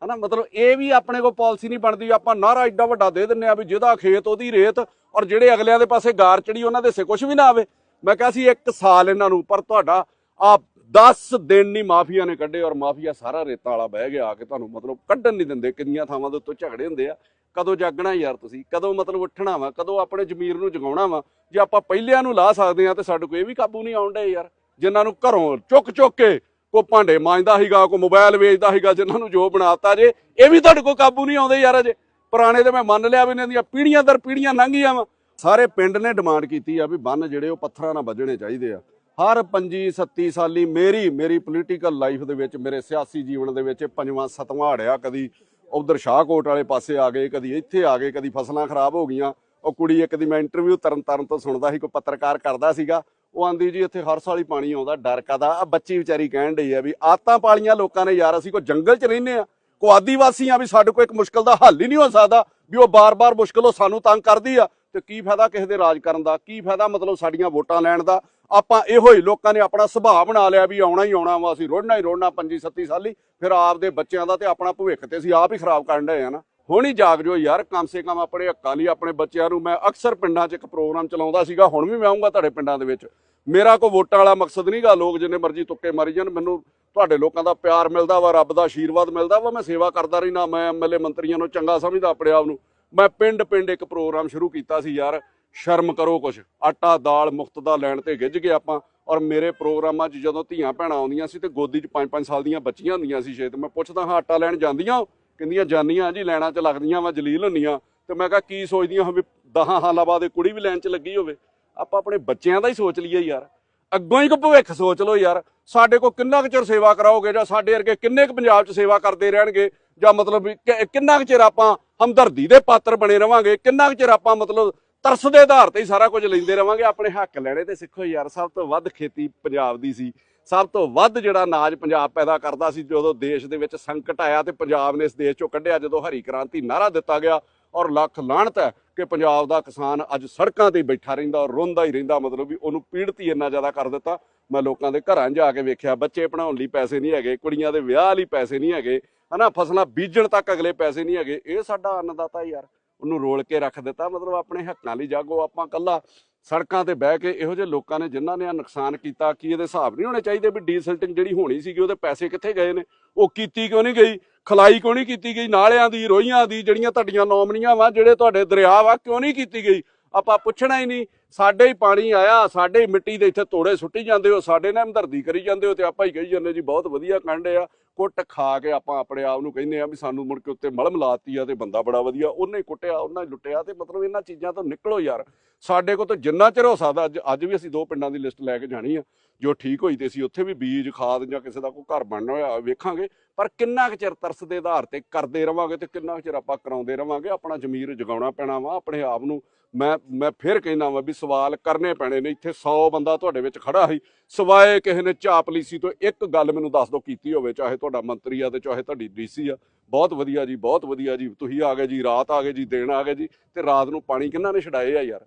ਹਨਾ, ਮਤਲਬ ਇਹ ਵੀ ਆਪਣੇ ਕੋਲ ਪਾਲਿਸੀ ਨਹੀਂ ਬਣਦੀ। ਆਪਾਂ ਨਾਰਾ ਐਡਾ ਵੱਡਾ ਦੇ ਦਿੰਨੇ ਆ ਵੀ ਜਿਹਦਾ ਖੇਤ, ਉਹਦੀ ਰੇਤ ਔਰ ਜਿਹੜੇ ਅਗਲਿਆਂ ਦੇ ਪਾਸੇ ਗਾਰ ਚੜੀ, ਉਹਨਾਂ ਦੇ ਸੇ ਕੁਝ ਵੀ ਨਾ ਆਵੇ। ਮੈਂ ਕਿਹਾ ਸੀ 1 ਸਾਲ ਇਹਨਾਂ ਨੂੰ, ਪਰ ਤੁਹਾਡਾ ਆ 10 ਦਿਨ ਨਹੀਂ ਮਾਫੀਆ ਨੇ ਕੱਢੇ ਔਰ ਮਾਫੀਆ ਸਾਰਾ ਰੇਤਾ ਵਾਲਾ ਬਹਿ ਗਿਆ ਆ ਕੇ ਤੁਹਾਨੂੰ ਮਤਲਬ ਕੱਢਣ ਨਹੀਂ ਦਿੰਦੇ, ਕਿੰਨੀਆਂ ਥਾਵਾਂ ਦੇ ਉੱਤੇ ਝਗੜੇ ਹੁੰਦੇ ਆ। ਕਦੋਂ ਜਾਗਣਾ ਯਾਰ ਤੁਸੀਂ? ਕਦੋਂ ਮਤਲਬ ਉੱਠਣਾ ਵਾ? ਕਦੋਂ ਆਪਣੇ ਜ਼ਮੀਰ ਨੂੰ ਜਗਾਉਣਾ ਵਾ? ਜੇ ਆਪਾਂ ਪਹਿਲਿਆਂ ਨੂੰ ਲਾ ਸਕਦੇ ਆ ਤੇ ਸਾਡੇ ਕੋਲ ਇਹ ਵੀ ਕਾਬੂ ਨਹੀਂ ਆਉਂਦੇ ਯਾਰ, ਜਿਨ੍ਹਾਂ ਨੂੰ ਘਰੋਂ ਚੁੱਕ ਚੁੱਕ ਕੇ ਕੋ ਭਾਂਡੇ ਮਾਂਜਦਾ ਸੀਗਾ ਕੋ ਮੋਬਾਈਲ ਵੇਚਦਾ ਸੀਗਾ, ਜਿਨ੍ਹਾਂ ਨੂੰ ਜੋ ਬਣਾਤਾ ਜੇ, ਇਹ ਵੀ ਤੁਹਾਡੇ ਕੋਲ ਕਾਬੂ ਨਹੀਂ ਆਉਂਦੇ ਯਾਰ ਅਜੇ। ਪੁਰਾਣੇ ਤੇ ਮੈਂ ਮੰਨ ਲਿਆ ਵੀ ਇਹਨਾਂ ਦੀਆਂ ਪੀੜੀਆਂ ਦਰ ਪੀੜੀਆਂ ਲੰਘੀਆਂ ਵਾ। ਸਾਰੇ ਪਿੰਡ ਨੇ ਡਿਮਾਂਡ ਕੀਤੀ ਆ ਵੀ ਬੰਨ ਜਿਹੜੇ ਉਹ ਪੱਥਰਾਂ ਨਾਲ ਵੱਜਣੇ ਚਾਹੀਦੇ ਆ। ਹਰ ਪੰਜੀ 37 ਸਾਲੀ ਮੇਰੀ ਮੇਰੀ ਪੋਲੀਟੀਕਲ ਲਾਈਫ ਦੇ ਵਿੱਚ, ਮੇਰੇ ਸਿਆਸੀ ਜੀਵਨ ਦੇ ਵਿੱਚ ਪੰਜਵਾਂ ਸੱਤਵਾਂ ਹੜਿਆ ਕਦੀ ਉਧਰ ਸ਼ਾਹਕੋਟ ਵਾਲੇ ਪਾਸੇ ਆ ਗਏ, ਕਦੀ ਇੱਥੇ ਆ ਗਏ, ਕਦੀ ਫਸਲਾਂ ਖਰਾਬ ਹੋ ਗਈਆਂ। ਉਹ ਕੁੜੀ ਇੱਕ ਦੀ ਮੈਂ ਇੰਟਰਵਿਊ ਤਰਨ ਤਾਰਨ ਤੋਂ ਸੁਣਦਾ ਸੀ, ਕੋਈ ਪੱਤਰਕਾਰ ਕਰਦਾ ਸੀਗਾ। ਉਹ ਆਂਦੀ ਜੀ, ਇੱਥੇ ਹਰ ਸਾਲ ਹੀ ਪਾਣੀ ਆਉਂਦਾ, ਡਰ ਕਾਦਾ ਆ ਬੱਚੀ ਵਿਚਾਰੀ ਕਹਿਣ ਡਈ ਆ ਵੀ ਆਤਾਂ ਪਾਲੀਆਂ ਲੋਕਾਂ ਨੇ ਯਾਰ, ਅਸੀਂ ਕੋਈ ਜੰਗਲ 'ਚ ਰਹਿੰਦੇ ਆ। ਕੋ ਆਦੀਵਾਸੀ ਆ ਵੀ ਸਾਡੇ ਕੋਲ ਇੱਕ ਮੁਸ਼ਕਲ ਦਾ ਹੱਲ ਹੀ ਨਹੀਂ ਹੋ ਸਕਦਾ ਵੀ ਉਹ ਬਾਰ-ਬਾਰ ਮੁਸ਼ਕਲ ਉਹ ਸਾਨੂੰ ਤੰਗ ਕਰਦੀ ਆ। ਤੇ ਕੀ ਫਾਇਦਾ ਕਿਸੇ ਦੇ ਰਾਜ ਕਰਨ ਦਾ? ਕੀ ਫਾਇਦਾ ਮਤਲਬ ਸਾਡੀਆਂ ਵੋਟਾਂ ਲੈਣ ਦਾ? ਆਪਾਂ ਇਹੋ ਹੀ ਲੋਕਾਂ ਨੇ ਆਪਣਾ ਸੁਭਾਅ ਬਣਾ ਲਿਆ ਵੀ ਆਉਣਾ ਹੀ ਆਉਣਾ ਵਾ, ਅਸੀਂ ਰੋੜਨਾ ਹੀ ਰੋੜਨਾ ਪੰਜੀ, ਸੱਤੀ ਸਾਲੀ, ਫਿਰ ਆਪਦੇ ਬੱਚਿਆਂ ਦਾ ਤੇ ਆਪਣਾ ਭਵਿੱਖ ਤੇ ਅਸੀਂ ਆਪ ਹੀ ਖਰਾਬ ਕਰਨ ਡਏ ਆ ਨਾ। ਹੁਣ ਹੀ ਜਾਗ ਜੋ ਯਾਰ, ਕਮ ਸੇ ਕਮ ਆਪਣੇ ਹੱਕਾਂ ਲਈ, ਆਪਣੇ ਬੱਚਿਆਂ ਨੂੰ ਮੈਂ ਅਕਸਰ ਪਿੰਡਾਂ 'ਚ ਇੱਕ ਪ੍ਰੋਗਰਾਮ ਚਲਾਉਂਦਾ ਸੀਗਾ, ਹੁਣ ਵੀ ਮੈਂ ਆਉਂਗਾ ਤੁਹਾਡੇ ਪਿੰਡਾਂ ਦੇ ਵਿੱਚ। ਮੇਰਾ ਕੋਈ ਵੋਟਾਂ ਵਾਲਾ ਮਕਸਦ ਨਹੀਂਗਾ ਲੋਕ ਜਿੰਨੇ ਮਰਜ਼ੀ ਤੁੱਕੇ ਮਾਰੀ ਜਾਣ, ਮੈਨੂੰ ਤੁਹਾਡੇ ਲੋਕਾਂ ਦਾ ਪਿਆਰ ਮਿਲਦਾ ਵਾ, ਰੱਬ ਦਾ ਆਸ਼ੀਰਵਾਦ ਮਿਲਦਾ ਵਾ, ਮੈਂ ਸੇਵਾ ਕਰਦਾ ਰਹਿਣਾ ਮੈਂ ਐਮਐਲਏ ਮੰਤਰੀਆਂ ਨੂੰ ਚੰਗਾ ਸਮਝਦਾ, ਆਪਣੇ ਆਪ ਨੂੰ। ਮੈਂ ਪਿੰਡ ਪਿੰਡ ਇੱਕ ਪ੍ਰੋਗਰਾਮ ਸ਼ੁਰੂ ਕੀਤਾ ਸੀ ਯਾਰ, ਸ਼ਰਮ ਕਰੋ ਕੁਛ। ਆਟਾ, ਦਾਲ ਮੁਫਤ ਦਾ ਲੈਣ ਤੇ ਗਿੱਜ ਗਏ ਆਪਾਂ, ਔਰ ਮੇਰੇ ਪ੍ਰੋਗਰਾਮਾਂ 'ਚ ਜਦੋਂ ਧੀਆਂ ਭੈਣਾਂ ਆਉਂਦੀਆਂ ਸੀ ਤੇ ਗੋਦੀ 'ਚ 5-5 ਸਾਲ ਦੀਆਂ ਬੱਚੀਆਂ ਹੁੰਦੀਆਂ ਸੀ ਛੇ ਤੇ ਮੈਂ ਪੁੱਛਦਾ ਹਾਂ, ਆਟਾ ਲੈਣ ਜਾਂਦੀਆਂ ਹੋ? ਕਹਿੰਦੀਆਂ ਜਾਨੀਆਂ ਜੀ, ਲੈਣਾ 'ਚ ਲੱਗਦੀਆਂ ਵਾ, ਜਲੀਲ ਹੁੰਦੀਆਂ। ਤੇ ਮੈਂ ਕਿਹਾ, ਕੀ ਸੋਚਦੀਆਂ ਹਾਂ ਵੀ 10 ਸਾਲਾਂ ਬਾਅਦ ਇਹ ਕੁੜੀ ਵੀ ਲੈਣ 'ਚ ਲੱਗੀ ਹੋਵੇ? ਆਪਾਂ ਆਪਣੇ ਬੱਚਿਆਂ ਦਾ ਹੀ ਸੋਚ ਲਈਏ ਯਾਰ। ਅੱਗੋਂ ਹੀ ਕੋ ਭਵਿੱਖ ਸੋਚ ਲਓ ਯਾਰ। ਸਾਡੇ ਕੋ ਕਿੰਨਾ ਕੁ ਚਿਰ ਸੇਵਾ ਕਰਾਓਗੇ ਜਾਂ ਸਾਡੇ ਵਰਗੇ ਕਿੰਨੇ ਕੁ ਪੰਜਾਬ 'ਚ ਸੇਵਾ ਕਰਦੇ ਰਹਿਣਗੇ? ਜਾਂ ਮਤਲਬ ਕਿੰਨਾ ਕੁ ਚਿਰ ਆਪਾਂ ਹਮਦਰਦੀ ਦੇ ਪਾਤਰ ਬਣੇ ਰਵਾਂਗੇ, ਕਿੰਨਾ ਕੁ ਚਿਰ ਆਪਾਂ ਮਤਲਬ ਤਰਸ ਦੇ ਆਧਾਰ ਤੇ ਹੀ ਸਾਰਾ ਕੁਝ ਲੈਂਦੇ ਰਵਾਂਗੇ। ਆਪਣੇ ਹੱਕ ਲੈਣੇ ਤੇ ਸਿੱਖੋ ਯਾਰ, ਸਭ ਤੋਂ ਵੱਧ ਖੇਤੀ ਪੰਜਾਬ ਦੀ ਸੀ। ਸਭ ਤੋਂ ਵੱਧ ਜਿਹੜਾ ਅਨਾਜ ਪੰਜਾਬ ਪੈਦਾ ਕਰਦਾ ਸੀ, ਜਦੋਂ ਦੇਸ਼ ਦੇ ਵਿੱਚ ਸੰਕਟ ਆਇਆ ਤੇ ਪੰਜਾਬ ਨੇ ਇਸ ਦੇਸ਼ ਚੋਂ ਕੱਢਿਆ, ਜਦੋਂ ਹਰੀ ਕ੍ਰਾਂਤੀ ਨਾਰਾ ਦਿੱਤਾ ਗਿਆ ਔਰ ਲੱਖ ਲਾਹਣਤ ਹੈ ਕਿ ਪੰਜਾਬ ਦਾ ਕਿਸਾਨ ਅੱਜ ਸੜਕਾਂ ਤੇ ਬੈਠਾ ਰਹਿੰਦਾ ਔਰ ਰੋਂਦਾ ਹੀ ਰਹਿੰਦਾ, ਮਤਲਬ ਵੀ ਉਹਨੂੰ ਪੀੜਤ ਹੀ ਇੰਨਾ ਜ਼ਿਆਦਾ ਕਰ ਦਿੱਤਾ। ਮੈਂ ਲੋਕਾਂ ਦੇ ਘਰਾਂ ਜਾ ਕੇ ਵੇਖਿਆ, ਬੱਚੇ ਪੜਾਉਣ ਲਈ ਪੈਸੇ ਨਹੀਂ ਹੈਗੇ, ਕੁੜੀਆਂ ਦੇ ਵਿਆਹ ਲਈ ਪੈਸੇ ਨਹੀਂ ਹੈਗੇ। ਹਨਾ, ਫਸਲਾਂ ਬੀਜਣ ਤੱਕ ਅਗਲੇ ਪੈਸੇ ਨਹੀਂ ਹੈਗੇ। ਇਹ ਸਾਡਾ ਅੰਨਦਾਤਾ ਯਾਰ, ਉਹਨੂੰ ਰੋਲ ਕੇ ਰੱਖ ਦਿੱਤਾ। ਮਤਲਬ ਆਪਣੇ ਹੱਕਾਂ ਲਈ ਜਾਗੋ, ਆਪਾਂ ਕੱਲਾ ਸੜਕਾਂ ਤੇ ਬਹਿ ਕੇ ਇਹੋ ਜਿਹੇ ਲੋਕਾਂ ਨੇ ਜਿਨ੍ਹਾਂ ਨੇ ਆ ਨੁਕਸਾਨ ਕੀਤਾ, ਕੀ ਇਹਦੇ ਹਿਸਾਬ ਨਹੀਂ ਹੋਣੇ ਚਾਹੀਦੇ ਵੀ ਡੀਸਲਟਿੰਗ ਜਿਹੜੀ ਹੋਣੀ ਸੀਗੀ, ਉਹਦੇ ਪੈਸੇ ਕਿੱਥੇ ਗਏ ਨੇ? ਉਹ ਕੀਤੀ ਕਿਉਂ ਨਹੀਂ ਗਈ? ਖਲਾਈ ਕਿਉਂ ਨਹੀਂ ਕੀਤੀ ਗਈ? ਨਾਲਿਆਂ ਦੀ ਰੋਈਆਂ ਦੀ, ਜਿਹੜੀਆਂ ਤੁਹਾਡੀਆਂ ਨੌਮਨੀਆਂ ਵਾ, ਜਿਹੜੇ ਤੁਹਾਡੇ ਦਰਿਆ ਵਾ, ਕਿਉਂ ਨਹੀਂ ਕੀਤੀ ਗਈ? ਆਪਾਂ ਪੁੱਛਣਾ ਹੀ ਨਹੀਂ। ਸਾਡੇ ਹੀ ਪਾਣੀ ਆਇਆ, ਸਾਡੇ ਹੀ ਮਿੱਟੀ ਦੇ ਇੱਥੇ ਤੋੜੇ ਸੁੱਟੀ ਜਾਂਦੇ ਹੋ, ਸਾਡੇ ਨਾਲ ਹਮਦਰਦੀ ਕਰੀ ਜਾਂਦੇ ਹੋ ਤੇ ਆਪਾਂ ਹੀ ਕਹੀ ਜਾਂਦੇ ਜੀ ਬਹੁਤ ਵਧੀਆ ਕੰਡੇ ਆ, ਕੁੱਟ ਖਾ ਕੇ ਆਪਾਂ ਆਪਣੇ ਆਪ ਨੂੰ ਕਹਿੰਦੇ ਆ ਵੀ ਸਾਨੂੰ ਮੁੜ ਕੇ ਉੱਤੇ ਮਲਮ ਲਾਤੀ ਆ ਤੇ ਬੰਦਾ ਬੜਾ ਵਧੀਆ, ਉਹਨੇ ਹੀ ਕੁੱਟਿਆ, ਉਹਨਾਂ ਹੀ ਲੁੱਟਿਆ ਤੇ ਮਤਲਬ ਇਹਨਾਂ ਚੀਜ਼ਾਂ ਤੋਂ ਨਿਕਲੋ ਯਾਰ। ਸਾਡੇ ਕੋਲ ਤਾਂ ਜਿੰਨਾ ਚਿਰ ਹੋ ਸਕਦਾ, ਅੱਜ ਅੱਜ ਵੀ ਅਸੀਂ ਦੋ ਪਿੰਡਾਂ ਦੀ ਲਿਸਟ ਲੈ ਕੇ ਜਾਣੀ ਆ। ਜੋ ਠੀਕ ਹੋਈ ਤੇ ਸੀ ਉੱਥੇ ਵੀ ਬੀਜ, ਖਾਦ ਜਾਂ ਕਿਸੇ ਦਾ ਕੋਈ ਘਰ ਬਣਨਾ ਹੋਇਆ ਵੇਖਾਂਗੇ। ਪਰ ਕਿੰਨਾ ਕੁ ਚਿਰ ਤਰਸ ਦੇ ਆਧਾਰ ਤੇ ਕਰਦੇ ਰਵਾਂਗੇ ਤੇ ਕਿੰਨਾ ਕੁ ਚਿਰ ਆਪਾਂ ਕਰਾਉਂਦੇ ਰਵਾਂਗੇ, ਆਪਣਾ ਜ਼ਮੀਰ ਜਗਾਉਣਾ ਪੈਣਾ ਵਾ, ਆਪਣੇ ਆਪ ਨੂੰ ਮੈਂ ਮੈਂ ਫਿਰ ਕਹਿੰਦਾ ਵਾ ਵੀ ਸਵਾਲ ਕਰਨੇ ਪੈਣੇ ਨੇ, ਇੱਥੇ 100 ਬੰਦਾ ਤੁਹਾਡੇ ਵਿੱਚ ਖੜਾ ਸੀ, ਸਵਾਏ ਕਿਸੇ ਨੇ ਚਾਪਲੀਸੀ ਤੋਂ ਇੱਕ ਗੱਲ ਮੈਨੂੰ ਦੱਸ ਦਿਓ ਕੀਤੀ ਹੋਵੇ, ਚਾਹੇ ਤੁਹਾਡਾ ਮੰਤਰੀ ਆ ਤੇ ਚਾਹੇ ਤੁਹਾਡੀ ਡੀਸੀ ਆ। ਬਹੁਤ ਵਧੀਆ ਜੀ, ਬਹੁਤ ਵਧੀਆ ਜੀ, ਤੁਸੀਂ ਆ ਗਏ ਜੀ, ਰਾਤ ਆ ਗਏ ਜੀ, ਦਿਨ ਆ ਗਏ ਜੀ, ਤੇ ਰਾਤ ਨੂੰ ਪਾਣੀ ਕਿੰਨਾਂ ਨੇ ਛਡਾਏ ਆ ਯਾਰ?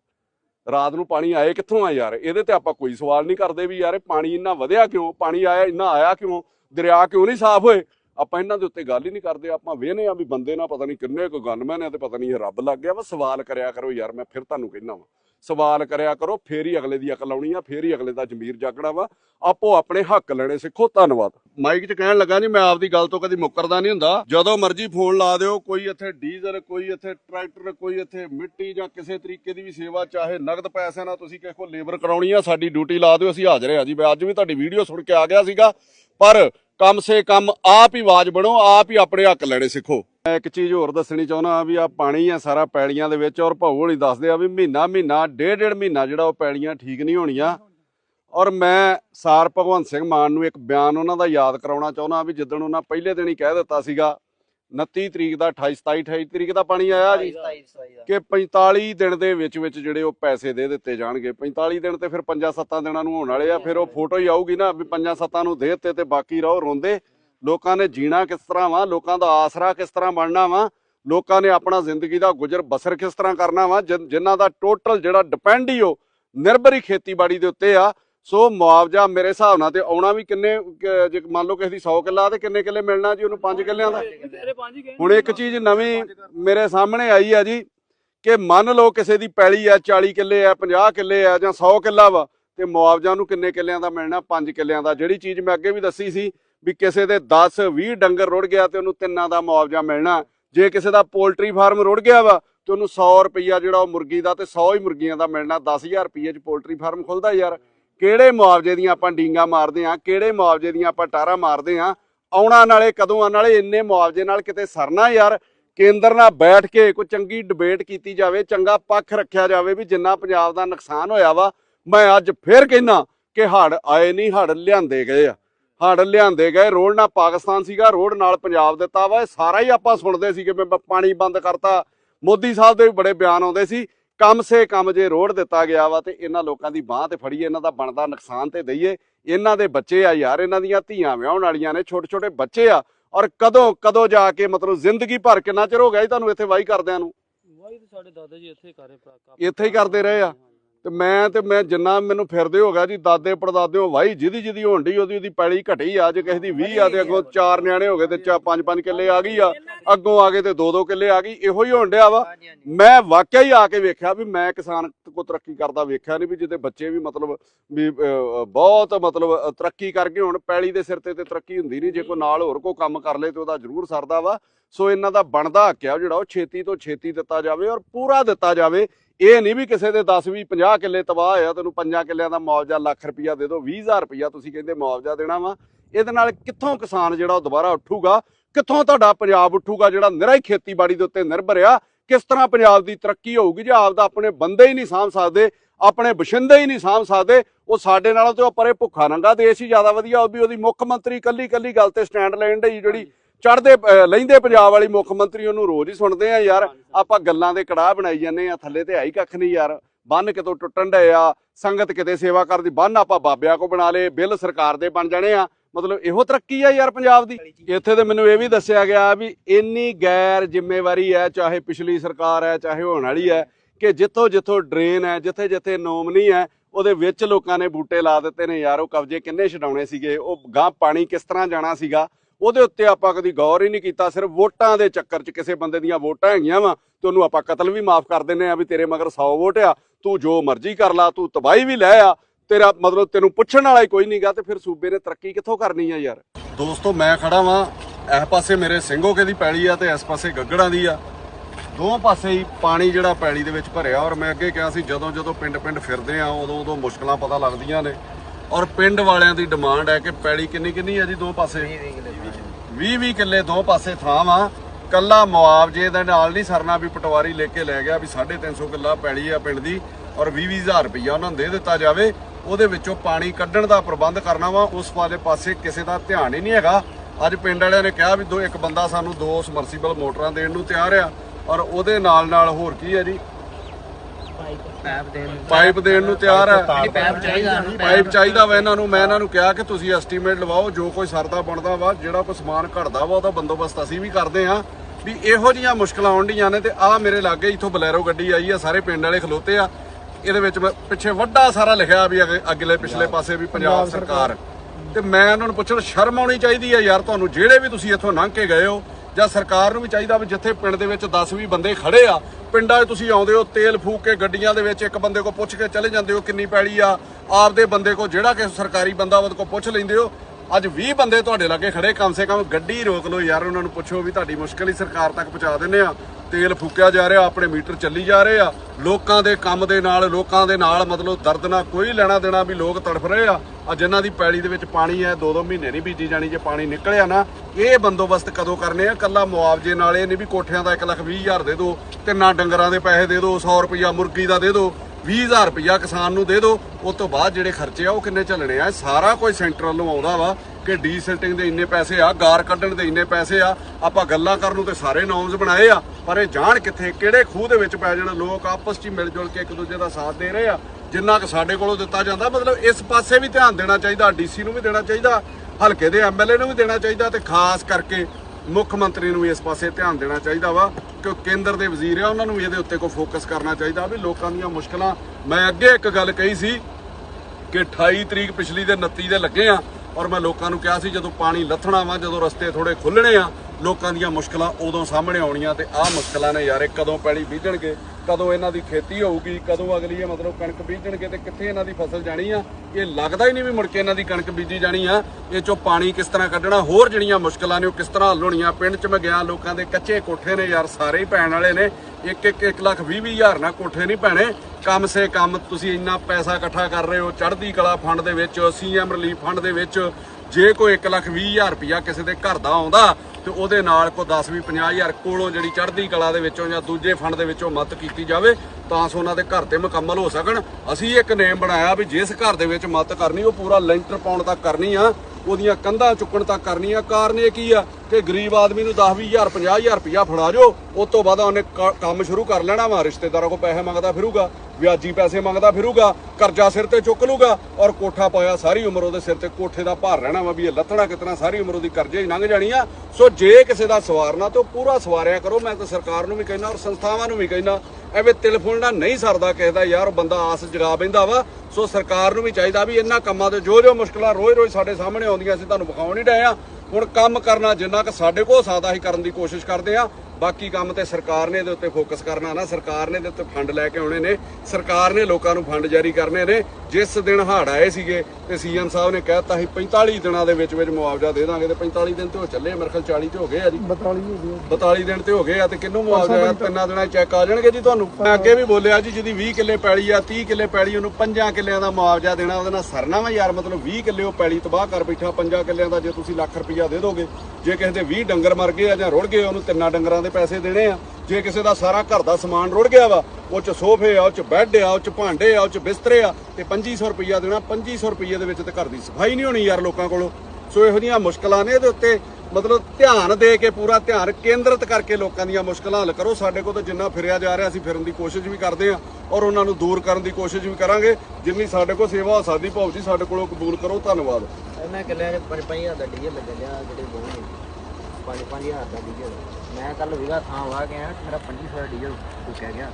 ਰਾਤ ਨੂੰ ਪਾਣੀ ਆਏ ਕਿੱਥੋਂ ਆ ਯਾਰ? ਇਹਦੇ ਤੇ ਆਪਾਂ ਕੋਈ ਸਵਾਲ ਨਹੀਂ ਕਰਦੇ ਵੀ ਯਾਰ ਪਾਣੀ ਇੰਨਾ ਵਧਿਆ ਕਿਉਂ? ਪਾਣੀ ਆਇਆ, ਇੰਨਾ ਆਇਆ ਕਿਉਂ? ਦਰਿਆ ਕਿਉਂ ਨਹੀਂ ਸਾਫ਼ ਹੋਏ? ਆਪਾਂ ਇਹਨਾਂ ਦੇ ਉੱਤੇ ਗੱਲ ਹੀ ਨਹੀਂ ਕਰਦੇ, ਆਪਾਂ ਵੇਹਨੇ ਆ ਵੀ ਬੰਦੇ ਨਾਲ ਪਤਾ ਨਹੀਂ ਕਿੰਨੇ ਕੁ ਗਨਮੈਨ ਆ ਤੇ ਪਤਾ ਨਹੀਂ ਇਹ ਰੱਬ ਲੱਗ ਗਿਆ ਵਾ। ਸਵਾਲ ਕਰਿਆ ਕਰੋ ਯਾਰ, ਮੈਂ ਫਿਰ ਤੁਹਾਨੂੰ ਕਹਿੰਦਾ ਵਾ। ਸਵਾਲ ਕਰਿਆ ਕਰੋ, ਫੇਰ ਹੀ ਅਗਲੇ ਦੀ ਅਕਲ ਆਉਣੀ ਆ, ਫੇਰ ਹੀ ਅਗਲੇ ਦਾ ਜ਼ਮੀਰ ਜਾਗਣਾ ਵਾ। ਆਪੋ ਆਪਣੇ ਹੱਕ ਲੈਣੇ ਸਿੱਖੋ, ਧੰਨਵਾਦ। ਮਾਈਕ 'ਚ ਕਹਿਣ ਲੱਗਾ ਜੀ ਮੈਂ ਆਪਦੀ ਗੱਲ ਤੋਂ ਕਦੀ ਮੁੱਕਰਦਾ ਨਹੀਂ ਹੁੰਦਾ। ਜਦੋਂ ਮਰਜ਼ੀ ਫੋਨ ਲਾ ਦਿਓ, ਕੋਈ ਇੱਥੇ ਡੀਜ਼ਲ, ਕੋਈ ਇੱਥੇ ਟਰੈਕਟਰ, ਕੋਈ ਇੱਥੇ ਮਿੱਟੀ ਜਾਂ ਕਿਸੇ ਤਰੀਕੇ ਦੀ ਵੀ ਸੇਵਾ, ਚਾਹੇ ਨਗਦ ਪੈਸਿਆਂ ਨਾਲ ਤੁਸੀਂ ਕਿਸੇ ਕੋਲ ਲੇਬਰ ਕਰਾਉਣੀ ਆ, ਸਾਡੀ ਡਿਊਟੀ ਲਾ ਦਿਓ, ਅਸੀਂ ਹਾਜ਼ਰ ਹਾਂ ਜੀ, ਮੈਂ ਅੱਜ ਵੀ ਤੁਹਾਡੀ ਵੀਡੀਓ ਸੁਣ ਕੇ ਆ ਗਿਆ ਸੀਗਾ, ਪਰ ਕਮ ਸੇ ਕਮ ਆਪ ਹੀ ਆਵਾਜ਼ ਬਣੋ, ਆਪ ਹੀ ਆਪਣੇ ਹੱਕ ਲੈਣੇ ਸਿੱਖੋ। ਮੈਂ ਇੱਕ ਚੀਜ਼ ਹੋਰ ਦੱਸਣੀ ਚਾਹੁੰਦਾ ਵੀ ਆ ਪਾਣੀ ਆ ਸਾਰਾ ਪੈਲੀਆਂ ਦੇ ਵਿੱਚ ਔਰ ਭਾਊ ਹੋਣੀ ਦੱਸਦੇ ਆ ਵੀ ਮਹੀਨਾ ਮਹੀਨਾ, ਡੇਢ ਡੇਢ ਮਹੀਨਾ ਜਿਹੜਾ ਉਹ ਪੈਲੀਆਂ ਠੀਕ ਨਹੀਂ ਹੋਣੀਆਂ। ਔਰ ਮੈਂ ਸਾਰ ਭਗਵੰਤ ਸਿੰਘ ਮਾਨ ਨੂੰ ਇੱਕ ਬਿਆਨ ਉਹਨਾਂ ਦਾ ਯਾਦ ਕਰਾਉਣਾ ਚਾਹੁੰਦਾ ਵੀ ਜਿੱਦਣ ਉਹਨਾਂ ਪਹਿਲੇ ਦਿਨ ਹੀ ਕਹਿ ਦਿੱਤਾ ਸੀਗਾ 29 ਤਰੀਕ ਦਾ 28 27 28 ਤਰੀਕ ਦਾ ਪਾਣੀ ਆਇਆ ਜੀ। ਕਿ 45 ਦਿਨ ਦੇ ਵਿੱਚ ਵਿੱਚ ਜਿਹੜੇ ਉਹ ਪੈਸੇ ਦੇ ਦਿੱਤੇ ਜਾਣਗੇ। 45 ਦਿਨ ਤੇ ਫਿਰ 5-7 ਦਿਨਾਂ ਨੂੰ ਹੋਣ ਵਾਲੇ ਆ। ਫਿਰ ਉਹ ਫੋਟੋ ਹੀ ਆਊਗੀ ਨਾ ਵੀ 5-7 ਨੂੰ ਦੇ ਦਿੱਤੇ ਤੇ ਬਾਕੀ ਰਹੋ ਰੋਂਦੇ। ਲੋਕਾਂ ਨੇ ਜੀਣਾ ਕਿਸ ਤਰ੍ਹਾਂ ਵਾ? ਲੋਕਾਂ ਦਾ ਆਸਰਾ ਕਿਸ ਤਰ੍ਹਾਂ ਬਣਨਾ ਵਾ? ਲੋਕਾਂ ਨੇ ਆਪਣਾ ਜ਼ਿੰਦਗੀ ਦਾ ਗੁਜ਼ਰ ਬਸਰ ਕਿਸ ਤਰ੍ਹਾਂ ਕਰਨਾ ਵਾ? ਜਿਨ- ਜਿਨ੍ਹਾਂ ਦਾ ਟੋਟਲ ਜਿਹੜਾ ਡਿਪੈਂਡ ਹੀ ਉਹ ਨਿਰਭਰ ਹੀ ਖੇਤੀਬਾੜੀ ਦੇ ਉੱਤੇ ਆ। ਸੋ ਮੁਆਵਜ਼ਾ ਮੇਰੇ ਹਿਸਾਬ ਨਾਲ ਤੇ ਆਉਣਾ ਵੀ ਕਿੰਨੇ ਕ- ਜੇ ਮੰਨ ਲਓ ਕਿਸੇ ਦੀ 100 ਕਿੱਲਾ ਤੇ ਕਿੰਨੇ ਕਿੱਲੇ ਮਿਲਣਾ ਜੀ ਉਹਨੂੰ 5 ਕਿੱਲਿਆਂ ਦਾ? ਹੁਣ ਇੱਕ ਚੀਜ਼ ਨਵੀਂ ਮੇਰੇ ਸਾਹਮਣੇ ਆਈ ਆ ਜੀ ਕਿ ਮੰਨ ਲਓ ਕਿਸੇ ਦੀ ਪੈਲੀ ਆ 40 ਕਿੱਲੇ ਆ 50 ਕਿੱਲੇ ਆ ਜਾਂ 100 ਕਿੱਲਾ ਵਾ ਤੇ ਮੁਆਵਜ਼ਾ ਉਹਨੂੰ ਕਿੰਨੇ ਕਿੱਲਿਆਂ ਦਾ ਮਿਲਣਾ? 5 ਕਿੱਲਿਆਂ ਦਾ। ਜਿਹੜੀ ਚੀਜ਼ ਮੈਂ ਅੱਗੇ ਵੀ ਦੱਸੀ ਸੀ ਵੀ ਕਿਸੇ ਦੇ 10 20 ਡੰਗਰ ਰੁੜ ਗਿਆ ਤੇ ਉਹਨੂੰ ਤਿੰਨਾਂ ਦਾ ਮੁਆਵਜ਼ਾ ਮਿਲਣਾ। ਜੇ ਕਿਸੇ ਦਾ ਪੋਲਟਰੀ ਫਾਰਮ ਰੁੜ ਗਿਆ ਵਾ ਤੇ ਉਹਨੂੰ 100 ਰੁਪਈਆ ਜਿਹੜਾ ਉਹ ਮੁਰਗੀ ਦਾ ਤੇ 100 ਹੀ ਮੁਰਗੀਆਂ ਦਾ ਮਿਲਣਾ। 10000 ਰੁਪਈਏ 'ਚ ਪੋਲਟਰੀ ਫਾਰਮ ਖੁੱਲਦਾ ਯਾਰ। ਕਿਹੜੇ ਮੁਆਵਜ਼ੇ ਦੀਆਂ ਆਪਾਂ ਡੀਂਗਾ ਮਾਰਦੇ ਆ ਕਿਹੜੇ ਮੁਆਵਜ਼ੇ ਦੀਆਂ ਆਪਾਂ ਟਾਰਾ ਮਾਰਦੇ ਆ ਆਉਣਾ ਨਾਲੇ ਕਦੋਂ ਆਉਣ ਨਾਲੇ ਇੰਨੇ ਮੁਆਵਜ਼ੇ ਨਾਲ ਕਿਤੇ ਸਰਨਾ ਯਾਰ। ਕੇਂਦਰ ਨਾਲ ਬੈਠ ਕੇ ਕੋਈ ਚੰਗੀ ਡਿਬੇਟ ਕੀਤੀ ਜਾਵੇ, ਚੰਗਾ ਪੱਖ ਰੱਖਿਆ ਜਾਵੇ ਵੀ ਜਿੰਨਾ ਪੰਜਾਬ ਦਾ ਨੁਕਸਾਨ ਹੋਇਆ ਵਾ, ਮੈਂ ਅੱਜ ਫੇਰ ਕਹਿਣਾ ਕਿ ਹੜ ਆਏ ਨਹੀਂ ਹੜ ਲਿਆਂਦੇ ਗਏ ਆ। ਹੜ ਲਿਆਂਦੇ ਗਏ, ਰੋਡ ਨਾਲ ਪਾਕਿਸਤਾਨ ਸੀਗਾ, ਰੋਡ ਨਾਲ ਪੰਜਾਬ ਦਿੱਤਾ ਵਾ, ਇਹ ਸਾਰਾ ਹੀ ਆਪਾਂ ਸੁਣਦੇ ਸੀਗੇ ਮੈਂ ਪਾਣੀ ਬੰਦ ਕਰਤਾ। ਮੋਦੀ ਸਾਹਿਬ ਦੇ ਵੀ ਬੜੇ ਬਿਆਨ ਆਉਂਦੇ ਸੀ ਕਮ ਸੇ ਕਮ ਜੇ ਰੋਡ ਦਿੱਤਾ ਗਿਆ ਵਾ ਤੇ ਇਹਨਾਂ ਲੋਕਾਂ ਦੀ ਬਾਹ ਤੇ ਫੜੀਏ ਇਹਨਾਂ ਦਾ ਬਣਦਾ ਨੁਕਸਾਨ ਤੇ ਦਈਏ। ਇਹਨਾਂ ਦੇ ਬੱਚੇ ਆ ਯਾਰ ਇਹਨਾਂ ਦੀਆਂ ਧੀਆਂ ਵਿਆਹਣ ਵਾਲੀਆਂ ਨੇ ਛੋਟੇ ਛੋਟੇ ਬੱਚੇ ਆ। ਔਰ ਕਦੋਂ ਕਦੋਂ ਜਾ ਕੇ ਮਤਲਬ ਜ਼ਿੰਦਗੀ ਭਰ ਕਿੰਨਾ ਚਿਰ ਹੋ ਗਿਆ ਜੀ ਤੁਹਾਨੂੰ ਇੱਥੇ ਵਾਹੀ ਕਰਦਿਆਂ ਨੂੰ? ਵਾਹੀ ਤੇ ਸਾਡੇ ਦਾਦਾ ਜੀ ਇੱਥੇ ਹੀ ਕਰੇ ਇੱਥੇ ਹੀ ਕਰਦੇ ਰਹੇ ਆ। ਤੇ ਮੈਂ ਤੇ ਮੈਂ ਜਿੰਨਾ ਮੈਨੂੰ ਫਿਰਦੇ ਹੋ ਗਿਆ ਜੀ, ਦਾਦੇ ਪੜਦਾਦੇ ਹੋ, ਵਾਈ ਜਿਹਦੀ ਜਿਹਦੀ ਹੋਣ ਡਈ, ਉਹਦੀ ਉਹਦੀ ਪੈਲੀ ਘਟੀ ਆ, ਜੇ ਕਿਸੇ ਦੀ 20 ਆ ਤੇ ਅੱਗੋਂ ਚਾਰ ਨਿਆਣੇ ਹੋ ਗਏ ਤੇ ਚਾ ਪੰਜ ਪੰਜ ਕਿੱਲੇ ਆ ਗਈ ਆ, ਅੱਗੋਂ ਆ ਗਏ ਤੇ ਦੋ ਦੋ ਕਿੱਲੇ ਆ ਗਈ, ਇਹੋ ਹੀ ਹੋਣ ਡਿਆ ਵਾ। ਮੈਂ ਵਾਕਿਆ ਹੀ ਆ ਕੇ ਵੇਖਿਆ ਵੀ ਮੈਂ ਕਿਸਾਨ ਕੋ ਤਰੱਕੀ ਕਰਦਾ ਵੇਖਿਆ ਨਹੀਂ ਵੀ ਜਿਹਦੇ ਬੱਚੇ ਵੀ ਮਤਲਬ ਵੀ ਬਹੁਤ ਮਤਲਬ ਤਰੱਕੀ ਕਰਕੇ ਹੁਣ ਪੈਲੀ ਦੇ ਸਿਰ ਤੇ ਤੇ ਤਰੱਕੀ ਹੁੰਦੀ ਨਹੀਂ ਜੇ ਕੋਈ ਨਾਲ ਹੋਰ ਕੋ ਕੰਮ ਕਰ ਲੇ ਤੇ ਉਹਦਾ ਜ਼ਰੂਰ ਸਰਦਾ ਵਾ। ਸੋ ਇਹਨਾਂ ਦਾ ਬਣਦਾ ਹੱਕ ਆ ਜਿਹੜਾ ਉਹ ਛੇਤੀ ਤੋਂ ਛੇਤੀ ਦਿੱਤਾ ਜਾਵੇ ਔਰ ਪੂਰਾ ਦਿੱਤਾ ਜਾਵੇ। ਇਹ ਨਹੀਂ ਵੀ ਕਿਸੇ ਦੇ 10 20 50 ਕਿੱਲੇ ਤਬਾਹ ਹੋਇਆ, ਤੈਨੂੰ 5 ਕਿੱਲਿਆਂ ਦਾ ਮੁਆਵਜ਼ਾ ਲੱਖ ਰੁਪਈਆ ਦੇ ਦਿਓ 20000 ਰੁਪਈਆ ਤੁਸੀਂ ਕਹਿੰਦੇ ਮੁਆਵਜ਼ਾ ਦੇਣਾ ਵਾ। ਇਹਦੇ ਨਾਲ ਕਿੱਥੋਂ ਕਿਸਾਨ ਜਿਹੜਾ ਉਹ ਦੁਬਾਰਾ ਉੱਠੂਗਾ? ਕਿੱਥੋਂ ਤੁਹਾਡਾ ਪੰਜਾਬ ਉੱਠੂਗਾ ਜਿਹੜਾ ਨਿਰਾ ਹੀ ਖੇਤੀਬਾੜੀ ਦੇ ਉੱਤੇ ਨਿਰਭਰ ਆ? ਕਿਸ ਤਰ੍ਹਾਂ ਪੰਜਾਬ ਦੀ ਤਰੱਕੀ ਹੋਊਗੀ ਜੇ ਆਪਦਾ ਆਪਣੇ ਬੰਦੇ ਹੀ ਨਹੀਂ ਸਾਂਭ ਸਕਦੇ, ਆਪਣੇ ਬਸ਼ਿੰਦੇ ਹੀ ਨਹੀਂ ਸਾਂਭ ਸਕਦੇ, ਉਹ ਸਾਡੇ ਨਾਲੋਂ ਤੇ ਉਹ ਪਰੇ ਭੁੱਖਾ ਨੰਗਾ, ਦੇਸ਼ ਹੀ ਜ਼ਿਆਦਾ ਵਧੀਆ, ਉਹ ਵੀ ਉਹਦੀ ਮੁੱਖ ਮੰਤਰੀ ਕੱਲੀ ਕੱਲੀ ਗੱਲ ਤੇ ਸਟੈਂਡ ਲੈਣ ਡਈ ਜਿਹੜੀ ਚੜਦੇ ਲੈਂਦੇ ਪੰਜਾਬ ਵਾਲੀ ਮੁੱਖ ਮੰਤਰੀ ਉਹਨੂੰ ਰੋਜ਼ ਹੀ ਸੁਣਦੇ ਆ ਯਾਰ ਆਪਾਂ ਗੱਲਾਂ ਦੇ ਕੜਾਹ ਬਣਾਈ ਜਾਂਦੇ ਆ ਥੱਲੇ ਤੇ ਹੀ ਕੱਖ ਨਹੀਂ ਯਾਰ। ਬੰਨ ਕਿਤੋਂ ਟੁੱਟਣ ਡਏ ਆ ਸੰਗਤ ਕਿਤੇ ਸੇਵਾ ਕਰਦੀ ਬੰਨ ਆਪਾਂ ਬਾਬਿਆਂ ਕੋ ਬਣਾ ਲੇ ਬਿੱਲ ਸਰਕਾਰ ਦੇ ਬਣ ਜਾਣੇ ਆ। ਮਤਲਬ ਇਹੋ ਤਰੱਕੀ ਆ ਯਾਰ ਪੰਜਾਬ ਦੀ। ਇੱਥੇ ਤੇ ਮੈਨੂੰ ਇਹ ਵੀ ਦੱਸਿਆ ਗਿਆ ਵੀ ਇੰਨੀ ਗੈਰ ਜ਼ਿੰਮੇਵਾਰੀ ਹੈ ਚਾਹੇ ਪਿਛਲੀ ਸਰਕਾਰ ਹੈ ਚਾਹੇ ਹੋਣ ਵਾਲੀ ਹੈ ਕਿ ਜਿੱਥੋਂ ਜਿੱਥੋਂ ਡਰੇਨ ਹੈ ਜਿੱਥੇ ਜਿੱਥੇ ਨੋਮਨੀ ਹੈ ਉਹਦੇ ਵਿੱਚ ਲੋਕਾਂ ਨੇ ਬੂਟੇ ਲਾ ਦਿੱਤੇ ਨੇ। ਯਾਰ ਉਹ ਕਬਜ਼ੇ ਕਿੰਨੇ ਛਡਾਉਣੇ ਸੀਗੇ? ਉਹ ਗਾਂ ਪਾਣੀ ਕਿਸ ਤਰ੍ਹਾਂ ਜਾਣਾ ਸੀਗਾ? ਉਹਦੇ ਉੱਤੇ ਆਪਾਂ ਕਦੀ ਗੌਰ ਹੀ ਨਹੀਂ ਕੀਤਾ ਸਿਰਫ ਵੋਟਾਂ ਦੇ ਚੱਕਰ 'ਚ ਕਿਸੇ ਬੰਦੇ ਦੀਆਂ ਵੋਟਾਂ ਹੈਗੀਆਂ ਵਾ ਤੇ ਉਹਨੂੰ ਆਪਾਂ ਕਤਲ ਵੀ ਮਾਫ ਕਰ ਦਿੰਨੇ ਆ ਵੀ ਤੇਰੇ ਮਗਰ 100 ਵੋਟ ਆ ਤੂੰ ਜੋ ਮਰਜ਼ੀ ਕਰ ਲਾ ਤੂੰ ਤਬਾਹੀ ਵੀ ਲੈ ਆ ਤੇਰਾ ਮਤਲਬ ਤੈਨੂੰ ਪੁੱਛਣ ਵਾਲਾ ਹੀ ਕੋਈ ਨਹੀਂਗਾ ਤੇ ਫਿਰ ਸੂਬੇ ਨੇ ਤਰੱਕੀ ਕਿੱਥੋਂ ਕਰਨੀ ਆ ਯਾਰ? ਦੋਸਤੋ ਮੈਂ ਖੜਾ ਵਾਂ ਇਸ ਪਾਸੇ ਮੇਰੇ ਸਿੰਘੋਕੇ ਦੀ ਪੈਲੀ ਆ ਤੇ ਇਸ ਪਾਸੇ ਗੱਗੜਾਂ ਦੀ ਆ। ਦੋ ਪਾਸੇ ਹੀ ਪਾਣੀ ਜਿਹੜਾ ਪੈਲੀ ਦੇ ਵਿੱਚ ਭਰਿਆ ਔਰ ਮੈਂ ਅੱਗੇ ਕਿਹਾ ਸੀ ਜਦੋਂ ਜਦੋਂ ਪਿੰਡ-ਪਿੰਡ ਫਿਰਦੇ ਆ ਉਦੋਂ ਉਦੋਂ ਮੁਸ਼ਕਲਾਂ ਪਤਾ ਲੱਗਦੀਆਂ ਨੇ। ਔਰ ਪਿੰਡ ਵਾਲਿਆਂ ਦੀ ਡਿਮਾਂਡ ਹੈ ਕਿ ਪੈਲੀ ਕਿੰਨੀ ਕਿੰਨੀ ਹੈ ਜੀ ਦੋ ਪਾਸੇ? 20-20 ਕਿੱਲੇ ਦੋ ਪਾਸੇ ਥਾਂ ਵਾ। ਕੱਲਾ ਮੁਆਵਜ਼ੇ ਦੇ ਨਾਲ ਨਹੀਂ ਸਰਨਾ ਵੀ ਪਟਵਾਰੀ ਲੈ ਕੇ ਲੈ ਗਿਆ ਵੀ 350 ਕਿੱਲਾ ਪੈਲੀ ਆ ਪਿੰਡ ਦੀ ਔਰ 20-20000 ਰੁਪਈਆ ਉਹਨਾਂ ਨੂੰ ਦੇ ਦਿੱਤਾ ਜਾਵੇ। ਉਹਦੇ ਵਿੱਚੋਂ ਪਾਣੀ ਕੱਢਣ ਦਾ ਪ੍ਰਬੰਧ ਕਰਨਾ ਵਾ। ਉਸ ਵਾਲੇ ਪਾਸੇ ਕਿਸੇ ਦਾ ਧਿਆਨ ਹੀ ਨਹੀਂ ਹੈਗਾ। ਅੱਜ ਪਿੰਡ ਵਾਲਿਆਂ ਨੇ ਕਿਹਾ ਵੀ ਦੋ ਇੱਕ ਬੰਦਾ ਸਾਨੂੰ ਦੋ ਸਮਰਸੀਬਲ ਮੋਟਰਾਂ ਦੇਣ ਨੂੰ ਤਿਆਰ ਆ ਔਰ ਉਹਦੇ ਨਾਲ ਨਾਲ ਹੋਰ ਕੀ ਹੈ ਜੀ? ਪਾਈਪ ਦੇਣ ਨੂੰ ਤਿਆਰ ਹੈ ਪੈਪ ਚਾਹੀਦਾ ਪਾਈਪ ਚਾਹੀਦਾ। ਵਾ ਇਹਨਾਂ ਨੂੰ। ਮੈਂ ਇਹਨਾਂ ਨੂੰ ਕਿਹਾ ਕਿ ਤੁਸੀਂ ਐਸਟੀਮੇਟ ਲਵਾਓ ਜੋ ਕੋਈ ਸਰਦਾ ਬਣਦਾ ਵਾ ਜਿਹੜਾ ਕੋਈ ਸਮਾਨ ਘਟਦਾ ਵਾ ਉਹਦਾ ਬੰਦੋਬਸਤ ਅਸੀਂ ਵੀ ਕਰਦੇ ਆ ਵੀ ਇਹੋ ਜੀਆਂ ਮੁਸ਼ਕਲਾਂ ਆਉਂਦੀਆਂ ਨੇ ਤੇ ਆ ਮੇਰੇ ਲਾਗੇ ਇੱਥੋਂ ਬਲੈਰੋ ਗੱਡੀ ਆਈ ਆ ਸਾਰੇ ਪਿੰਡ ਵਾਲੇ ਖਲੋਤੇ ਆ। ਇਹਦੇ ਵਿੱਚ ਮੈਂ- ਪਿੱਛੇ ਵੱਡਾ ਸਾਰਾ ਲਿਖਿਆ ਵੀ ਅਗੇ- ਅਗਲੇ ਪਿਛਲੇ ਪਾਸੇ ਵੀ ਪੰਜਾਬ ਸਰਕਾਰ। ਤੇ ਮੈਂ ਉਹਨਾਂ ਨੂੰ ਪੁੱਛਣ ਸ਼ਰਮ ਆਉਣੀ ਚਾਹੀਦੀ ਆ ਯਾਰ ਤੁਹਾਨੂੰ ਜਿਹੜੇ ਵੀ ਤੁਸੀਂ ਇੱਥੋਂ ਲੰਘ ਕੇ ਗਏ ਹੋ ਜਾਂ ਸਰਕਾਰ ਨੂੰ ਵੀ ਚਾਹੀਦਾ ਵੀ ਜਿੱਥੇ ਪਿੰਡ ਦੇ ਵਿੱਚ 10 20 ਬੰਦੇ ਖੜੇ ਆ, ਪਿੰਡਾਂ 'ਚ ਤੁਸੀਂ ਆਉਂਦੇ ਹੋ, ਤੇਲ ਫੂਕ ਕੇ ਗੱਡੀਆਂ ਦੇ ਵਿੱਚ ਇੱਕ ਬੰਦੇ ਕੋ ਪੁੱਛ ਕੇ ਚਲੇ ਜਾਂਦੇ ਹੋ ਕਿੰਨੀ ਪੈਲੀ ਆ, ਆਪਦੇ ਬੰਦੇ ਕੋ ਜਿਹੜਾ ਕਿ ਸਰਕਾਰੀ ਬੰਦਾ ਉਹਦੇ ਕੋ ਪੁੱਛ ਲੈਂਦੇ ਹੋ। ਅੱਜ 20 ਬੰਦੇ ਤੁਹਾਡੇ ਲਾਗੇ ਖੜੇ, ਕਮ ਸੇ ਕਮ ਗੱਡੀ ਰੋਕ ਲਓ ਯਾਰ, ਉਹਨਾਂ ਨੂੰ ਪੁੱਛੋ ਵੀ ਤੁਹਾਡੀ ਮੁਸ਼ਕਲ ਹੀ ਸਰਕਾਰ ਤੱਕ ਪਹੁੰਚਾ ਦਿੰਨੇ ਆ। ਤੇਲ ਫੂਕਿਆ ਜਾ ਰਿਹਾ, ਆਪਣੇ ਮੀਟਰ ਚੱਲੀ ਜਾ ਰਹੇ ਆ। ਲੋਕਾਂ ਦੇ ਕੰਮ ਦੇ ਨਾਲ, ਲੋਕਾਂ ਦੇ ਨਾਲ ਮਤਲਬ ਦਰਦ ਨਾਲ ਕੋਈ ਲੈਣਾ ਦੇਣਾ ਵੀ ਲੋਕ ਤੜਫ ਰਹੇ ਆ। ਆ ਜਿਨ੍ਹਾਂ ਦੀ ਪੈਲੀ ਦੇ ਵਿੱਚ ਪਾਣੀ ਹੈ ਦੋ ਦੋ ਮਹੀਨੇ ਨਹੀਂ ਬੀਜੀ ਜਾਣੀ, ਜੇ ਪਾਣੀ ਨਿਕਲਿਆ ਨਾ, ਇਹ ਬੰਦੋਬਸਤ ਕਦੋਂ ਕਰਨੇ ਆ? ਕੱਲਾ ਮੁਆਵਜ਼ੇ ਨਾਲ ਇਹ ਨਹੀਂ ਵੀ ਕੋਠਿਆਂ ਦਾ 1 ਲੱਖ 20 ਹਜ਼ਾਰ ਦੇ ਦਿਓ ਤਿੰਨਾਂ ਡੰਗਰਾਂ ਦੇ ਪੈਸੇ ਦੇ ਦਿਓ 100 ਰੁਪਿਆ ਮੁਰਗੀ ਦਾ ਦੇ ਦਿਓ 20000 ਰੁਪਇਆ ਕਿਸਾਨ ਨੂੰ ਦੇ ਦਿਓ ਉਸ ਤੋਂ ਬਾਅਦ ਜਿਹੜੇ ਖਰਚੇ ਆ, ਉਹ ਕਿੰਨੇ ਚੱਲਣੇ ਆ? ਸਾਰਾ ਕੋਈ ਸੈਂਟਰ ਵੱਲੋਂ ਆਉਂਦਾ ਵਾ। ਕਿ ਡੀ ਸਿਲਟਿੰਗ ਦੇ ਇੰਨੇ ਪੈਸੇ ਆ, ਗਾਰ ਕੱਢਣ ਦੇ ਇੰਨੇ ਪੈਸੇ ਆ, ਆਪਾਂ ਗੱਲਾਂ ਕਰਨ ਨੂੰ ਤੇ ਸਾਰੇ ਨੌਮਸ ਬਣਾਏ ਆ, ਪਰ ਇਹ ਜਾਣ ਕਿੱਥੇ, ਕਿਹੜੇ ਖੂਹ ਦੇ ਵਿੱਚ ਪੈ ਜਾਣਾ, ਲੋਕ ਆਪਸ 'ਚ ਹੀ ਮਿਲ ਜੁਲ ਕੇ ਇੱਕ ਦੂਜੇ ਦਾ ਸਾਥ ਦੇ ਰਹੇ ਆ, ਜਿੰਨਾ ਕਿ ਸਾਡੇ ਕੋਲੋਂ ਦਿੱਤਾ ਜਾਂਦਾ, ਮਤਲਬ ਇਸ ਪਾਸੇ ਵੀ ਧਿਆਨ ਦੇਣਾ ਚਾਹੀਦਾ, ਡੀਸੀ ਨੂੰ ਵੀ ਦੇਣਾ ਚਾਹੀਦਾ, ਹਲਕੇ ਦੇ ਐਮਐਲਏ ਨੂੰ ਵੀ ਦੇਣਾ ਚਾਹੀਦਾ ਤੇ ਖਾਸ ਕਰਕੇ ਮੁੱਖ ਮੰਤਰੀ ਨੂੰ ਵੀ ਇਸ ਪਾਸੇ ਧਿਆਨ ਦੇਣਾ ਚਾਹੀਦਾ ਵਾ, ਕਿ ਕੇਂਦਰ ਦੇ ਵਜ਼ੀਰ ਆ, ਉਹਨਾਂ ਨੂੰ ਇਹਦੇ ਉੱਤੇ ਕੋਈ ਫੋਕਸ ਕਰਨਾ ਚਾਹੀਦਾ ਵੀ ਲੋਕਾਂ ਦੀਆਂ ਮੁਸ਼ਕਲਾਂ, ਮੈਂ ਅੱਗੇ ਇੱਕ ਗੱਲ ਕਹੀ ਸੀ ਕਿ 28 ਤਰੀਕ ਪਿਛਲੀ ਦੇ 29 ਦੇ ਲੱਗੇ ਆ ਔਰ ਮੈਂ ਲੋਕਾਂ ਨੂੰ ਕਿਹਾ ਸੀ, ਜਦੋਂ ਪਾਣੀ ਲੱਥਣਾ ਵਾ, ਜਦੋਂ ਰਸਤੇ ਥੋੜੇ ਖੁੱਲਣੇ ਆ, ਲੋਕਾਂ ਦੀਆਂ ਮੁਸ਼ਕਲਾਂ ਉਦੋਂ ਸਾਹਮਣੇ ਆਉਣੀਆਂ ਤੇ ਆਹ ਮੁਸ਼ਕਲਾਂ ਨੇ ਯਾਰ ਕਦੋਂ ਪੈਣੀ ਬੀਜਣਗੇ? ਕਦੋਂ ਇਹਨਾਂ ਦੀ ਖੇਤੀ ਹੋਊਗੀ, ਕਦੋਂ ਅਗਲੀ ਇਹ ਮਤਲਬ ਕਣਕ ਬੀਜਣਗੇ ਤੇ ਕਿੱਥੇ ਇਹਨਾਂ ਦੀ ਫਸਲ ਜਾਣੀ ਆ, ਇਹ ਲੱਗਦਾ ਹੀ ਨਹੀਂ ਵੀ ਮੁੜ ਕੇ ਇਹਨਾਂ ਦੀ ਕਣਕ ਬੀਜੀ ਜਾਣੀ ਆ। ਇਹ ਚੋਂ ਪਾਣੀ ਕਿਸ ਤਰ੍ਹਾਂ ਕੱਢਣਾ, ਹੋਰ ਜਿਹੜੀਆਂ ਮੁਸ਼ਕਲਾਂ ਨੇ ਉਹ ਕਿਸ ਤਰ੍ਹਾਂ ਹੱਲ ਹੋਣੀਆਂ। ਪਿੰਡ 'ਚ ਮੈਂ ਗਿਆ, ਲੋਕਾਂ ਦੇ ਕੱਚੇ ਕੋਠੇ ਨੇ ਯਾਰ, ਸਾਰੇ ਹੀ ਪੈਣ ਵਾਲੇ ਨੇ। ਇੱਕ ਇੱਕ 1 ਲੱਖ 20 ਹਜ਼ਾਰ ਨਾਲ ਕੋਠੇ ਨਹੀਂ ਪੈਣੇ ਕੰਮ ਸੇ ਕਮ, ਤੁਸੀਂ ਇੰਨਾ ਪੈਸਾ ਇਕੱਠਾ ਕਰ ਰਹੇ ਹੋ, ਚੜ੍ਹਦੀ ਕਲਾ ਫੰਡ ਦੇ ਵਿੱਚ, ਸੀਐਮ ਰਿਲੀਫ ਫੰਡ ਦੇ ਵਿੱਚ। ਜੇ ਕੋਈ 1 ਲੱਖ 20 ਹਜ਼ਾਰ ਰੁਪਇਆ ਕਿਸੇ ਦੇ ਘਰ ਦਾ ਆਉਂਦਾ ਤੇ ਉਹਦੇ ਨਾਲ ਕੋ 10 ਵੀ 50 ਹਜ਼ਾਰ ਕੋਲੋਂ ਜਿਹੜੀ ਚੜ੍ਹਦੀ ਕਲਾ ਦੇ ਵਿੱਚੋਂ ਜਾਂ ਦੂਜੇ ਫੰਡ ਦੇ ਵਿੱਚੋਂ ਮਦਦ ਕੀਤੀ ਜਾਵੇ, ਤਾਂ ਸੋ ਉਹਨਾਂ ਦੇ ਘਰ ਤੇ ਮੁਕੰਮਲ ਹੋ ਸਕਣ। ਅਸੀਂ ਇੱਕ ਨੇਮ ਬਣਾਇਆ ਵੀ ਜਿਸ ਘਰ ਦੇ ਵਿੱਚ ਮਦਦ ਕਰਨੀ, ਉਹ ਪੂਰਾ ਲੈਂਟਰ ਪਾਉਣ ਤੱਕ ਕਰਨੀ ਆ, ਉਹਦੀਆਂ ਕੰਧਾਂ ਚੁੱਕਣ ਤੱਕ ਕਰਨੀ ਆ। ਕਾਰਨ ਇਹ ਕੀ ਆ? ਕਿ ਗਰੀਬ ਆਦਮੀ ਨੂੰ 10 ਹਜ਼ਾਰ 50 ਹਜ਼ਾਰ ਰੁਪਇਆ ਫੜਾ ਜੋ ਉਸ ਤੋਂ ਬਾਅਦ ਉਹਨੇ ਕ- ਕੰਮ ਸ਼ੁਰੂ ਕਰ ਲੈਣਾ ਵਾ, ਰਿਸ਼ਤੇਦਾਰਾਂ ਕੋਲ ਪੈਸੇ ਮੰਗਦਾ ਫਿਰੂਗਾ, ਵਿਆਜੀ ਪੈਸੇ ਮੰਗਦਾ ਫਿਰੂਗਾ, ਕਰਜ਼ਾ ਸਿਰ ਤੇ ਚੁੱਕ ਲੂਗਾ ਔਰ ਕੋਠਾ ਪਾਇਆ ਸਾਰੀ ਉਮਰ ਉਹਦੇ ਸਿਰ ਤੇ ਕੋਠੇ ਦਾ ਭਾਰ ਰਹਿਣਾ ਵਾ ਵੀ ਇਹ ਲੱਥਣਾ ਕਿਤਨਾ, ਸਾਰੀ ਉਮਰ ਉਹਦੀ ਕਰਜ਼ੇ ਹੀ ਲੰਘ ਜਾਣੀ ਆ। ਸੋ ਜੇ ਕਿਸੇ ਦਾ ਸਵਾਰਨਾ ਤਾਂ ਉਹ ਪੂਰਾ ਸਵਾਰਿਆ ਕਰੋ, ਮੈਂ ਤਾਂ ਸਰਕਾਰ ਨੂੰ ਵੀ ਕਹਿਣਾ ਔਰ ਸੰਸਥਾਵਾਂ ਨੂੰ ਵੀ ਕਹਿਣਾ ਐਵੇਂ ਤਿਲ ਫੁੱਲਣਾ ਨਹੀਂ ਸਰਦਾ ਕਿਸੇ ਦਾ ਯਾਰ ਬੰਦਾ ਆਸ ਜਗਾ ਬੈਂਦਾ ਵਾ, ਸੋ ਸਰਕਾਰ ਨੂੰ ਵੀ ਚਾਹੀਦਾ ਵੀ ਇਹਨਾਂ ਕੰਮਾਂ 'ਤੇ ਜੋ ਜੋ ਮੁਸ਼ਕਲਾਂ ਰੋਜ਼-ਰੋਜ਼ ਸਾਡੇ ਸਾਹਮਣੇ ਆਉਂਦੀਆਂ, ਅਸੀਂ ਤੁਹਾਨੂੰ ਵਿਖਾਉਣ ਨਹੀਂ ਡਏ ਆ। ਹੁਣ ਕੰਮ ਕਰਨਾ ਜਿੰਨਾ ਕਿ ਸਾਡੇ ਕੋਲ ਸਕਦਾ ਅਸੀਂ ਕਰਨ ਦੀ ਕੋਸ਼ਿਸ਼ ਕਰਦੇ ਆ। ਬਾਕੀ ਕੰਮ ਤੇ ਸਰਕਾਰ ਨੇ ਇਹਦੇ ਉੱਤੇ ਫੋਕਸ ਕਰਨਾ ਨਾ। ਸਰਕਾਰ ਨੇ ਇਹਦੇ ਉੱਤੇ ਫੰਡ ਲੈ ਕੇ ਆਉਣੇ ਨੇ। ਸਰਕਾਰ ਨੇ ਲੋਕਾਂ ਨੂੰ ਫੰਡ ਜਾਰੀ ਕਰਨੇ ਨੇ। ਜਿਸ ਦਿਨ ਹੜ੍ਹ ਆਏ ਸੀਗੇ ਤੇ ਸੀਐਮ ਸਾਹਿਬ ਨੇ ਕਹਿਤਾ ਸੀ 45 ਦਿਨਾਂ ਦੇ ਵਿੱਚ ਵਿੱਚ ਮੁਆਵਜ਼ਾ ਦੇ ਦਾਂਗੇ ਤੇ 45 ਦਿਨ ਤੇ ਹੋ ਚੱਲੇ। ਮੇਰੇ ਖਿਆਲ 40 ਤੇ ਹੋ ਗਏ ਆ ਜੀ। 42 ਦਿਨ ਤੇ ਹੋ ਗਏ ਆ ਤੇ ਕਿੰਨੂੰ ਮੁਆਵਜ਼ਾ ਆ? ਤਿੰਨਾਂ ਦਿਨਾਂ ਚੈੱਕ ਆ ਜਾਣਗੇ ਜੀ ਤੁਹਾਨੂੰ। ਮੈਂ ਅੱਗੇ ਵੀ ਬੋਲਿਆ ਜੀ ਜਿਹਦੀ 20 ਕਿੱਲੇ ਪੈਲੀ ਆ 30 ਕਿੱਲੇ ਪੈਲੀ ਉਹਨੂੰ 5 ਕਿੱਲਿਆਂ ਦਾ ਮੁਆਵਜ਼ਾ ਦੇਣਾ ਉਹਦੇ ਨਾਲ ਸਰਨਾ ਵਾ ਯਾਰ ਮਤਲਬ 20 ਕਿੱਲੇ ਉਹ ਪੈਲੀ ਤਬਾਹ ਕਰ ਬੈਠਾ 5 ਕਿੱਲਿਆਂ ਦਾ ਜੇ ਤੁਸੀਂ ਲੱਖ ਰੁਪਈਆ ਦੇ ਦੋਗੇ। ਜੇ ਕਿਸੇ ਦੇ 20 ਡੰਗਰ ਮਰ ਗਏ ਆ ਜਾਂ ਰੁੜ ਗਏ ਉਹਨੂੰ ਤਿੰਨਾਂ ਡੰਗਰਾਂ ਦੇ ਪੈਸੇ ਦੇਣੇ ਆ। ਜੇ ਕਿਸੇ ਦਾ ਸਾਰਾ ਘਰ ਦਾ ਸਮਾਨ ਰੁੜ ਗਿਆ ਵਾ, ਉਹ ਚ ਸੋਫੇ ਆ, ਉਹ ਚ ਬੈੱਡ ਆ, ਉਹ ਚ ਭਾਂਡੇ ਆ, ਉਹ ਚ ਬਿਸਤਰੇ ਆ, ਤੇ 2500 ਰੁਪਈਆ ਦੇਣਾ 2500 ਰੁਪਈਏ ਦੇ ਵਿੱਚ ਤੇ ਘਰ ਦੀ ਸਫ਼ਾਈ ਨਹੀਂ ਹੋਣੀ ਯਾਰ ਲੋਕਾਂ ਕੋਲੋਂ। ਸੋ ਇਹੋ ਜਿਹੀਆਂ ਮੁਸ਼ਕਲਾਂ ਨੇ ਇਹਦੇ ਉੱਤੇ। ਮਤਲਬ ਧਿਆਨ ਦੇ ਕੇ ਪੂਰਾ ਧਿਆਨ ਕੇਂਦਰਿਤ ਕਰਕੇ ਲੋਕਾਂ ਦੀਆਂ ਮੁਸ਼ਕਲਾਂ ਹੱਲ ਕਰੋ। ਸਾਡੇ ਕੋਲ ਤਾਂ ਜਿੰਨਾ ਫਿਰਿਆ ਜਾ ਰਿਹਾ ਅਸੀਂ ਫਿਰਨ ਦੀ ਕੋਸ਼ਿਸ਼ ਵੀ ਕਰਦੇ ਹਾਂ ਔਰ ਉਹਨਾਂ ਨੂੰ ਦੂਰ ਕਰਨ ਦੀ ਕੋਸ਼ਿਸ਼ ਵੀ ਕਰਾਂਗੇ। ਜਿੰਨੀ ਸਾਡੇ ਕੋਲ ਸੇਵਾ ਹੋ ਸਕਦੀ ਭਾਉ ਜੀ ਸਾਡੇ ਕੋਲੋਂ ਕਬੂਲ ਕਰੋ ਧੰਨਵਾਦ। ਇਹਨਾਂ ਕਿੱਲਿਆਂ ਪੰਜ ਹਜ਼ਾਰ ਦਾ ਡੀਜ਼ਲ ਲੱਗਣ ਡਿਆ ਜਿਹੜੇ ਬਹੁਤ ਨੇ। ਪੰਜ ਪੰਜ ਹਜ਼ਾਰ ਦਾ ਡੀਜ਼ਲ। ਮੈਂ ਕੱਲ ਵਿਗਾ ਥਾਂ ਵਾ ਗਿਆ ਮੇਰਾ 2500 ਦਾ ਡੀਜ਼ਲ ਫੁੱਕਿਆ ਗਿਆ।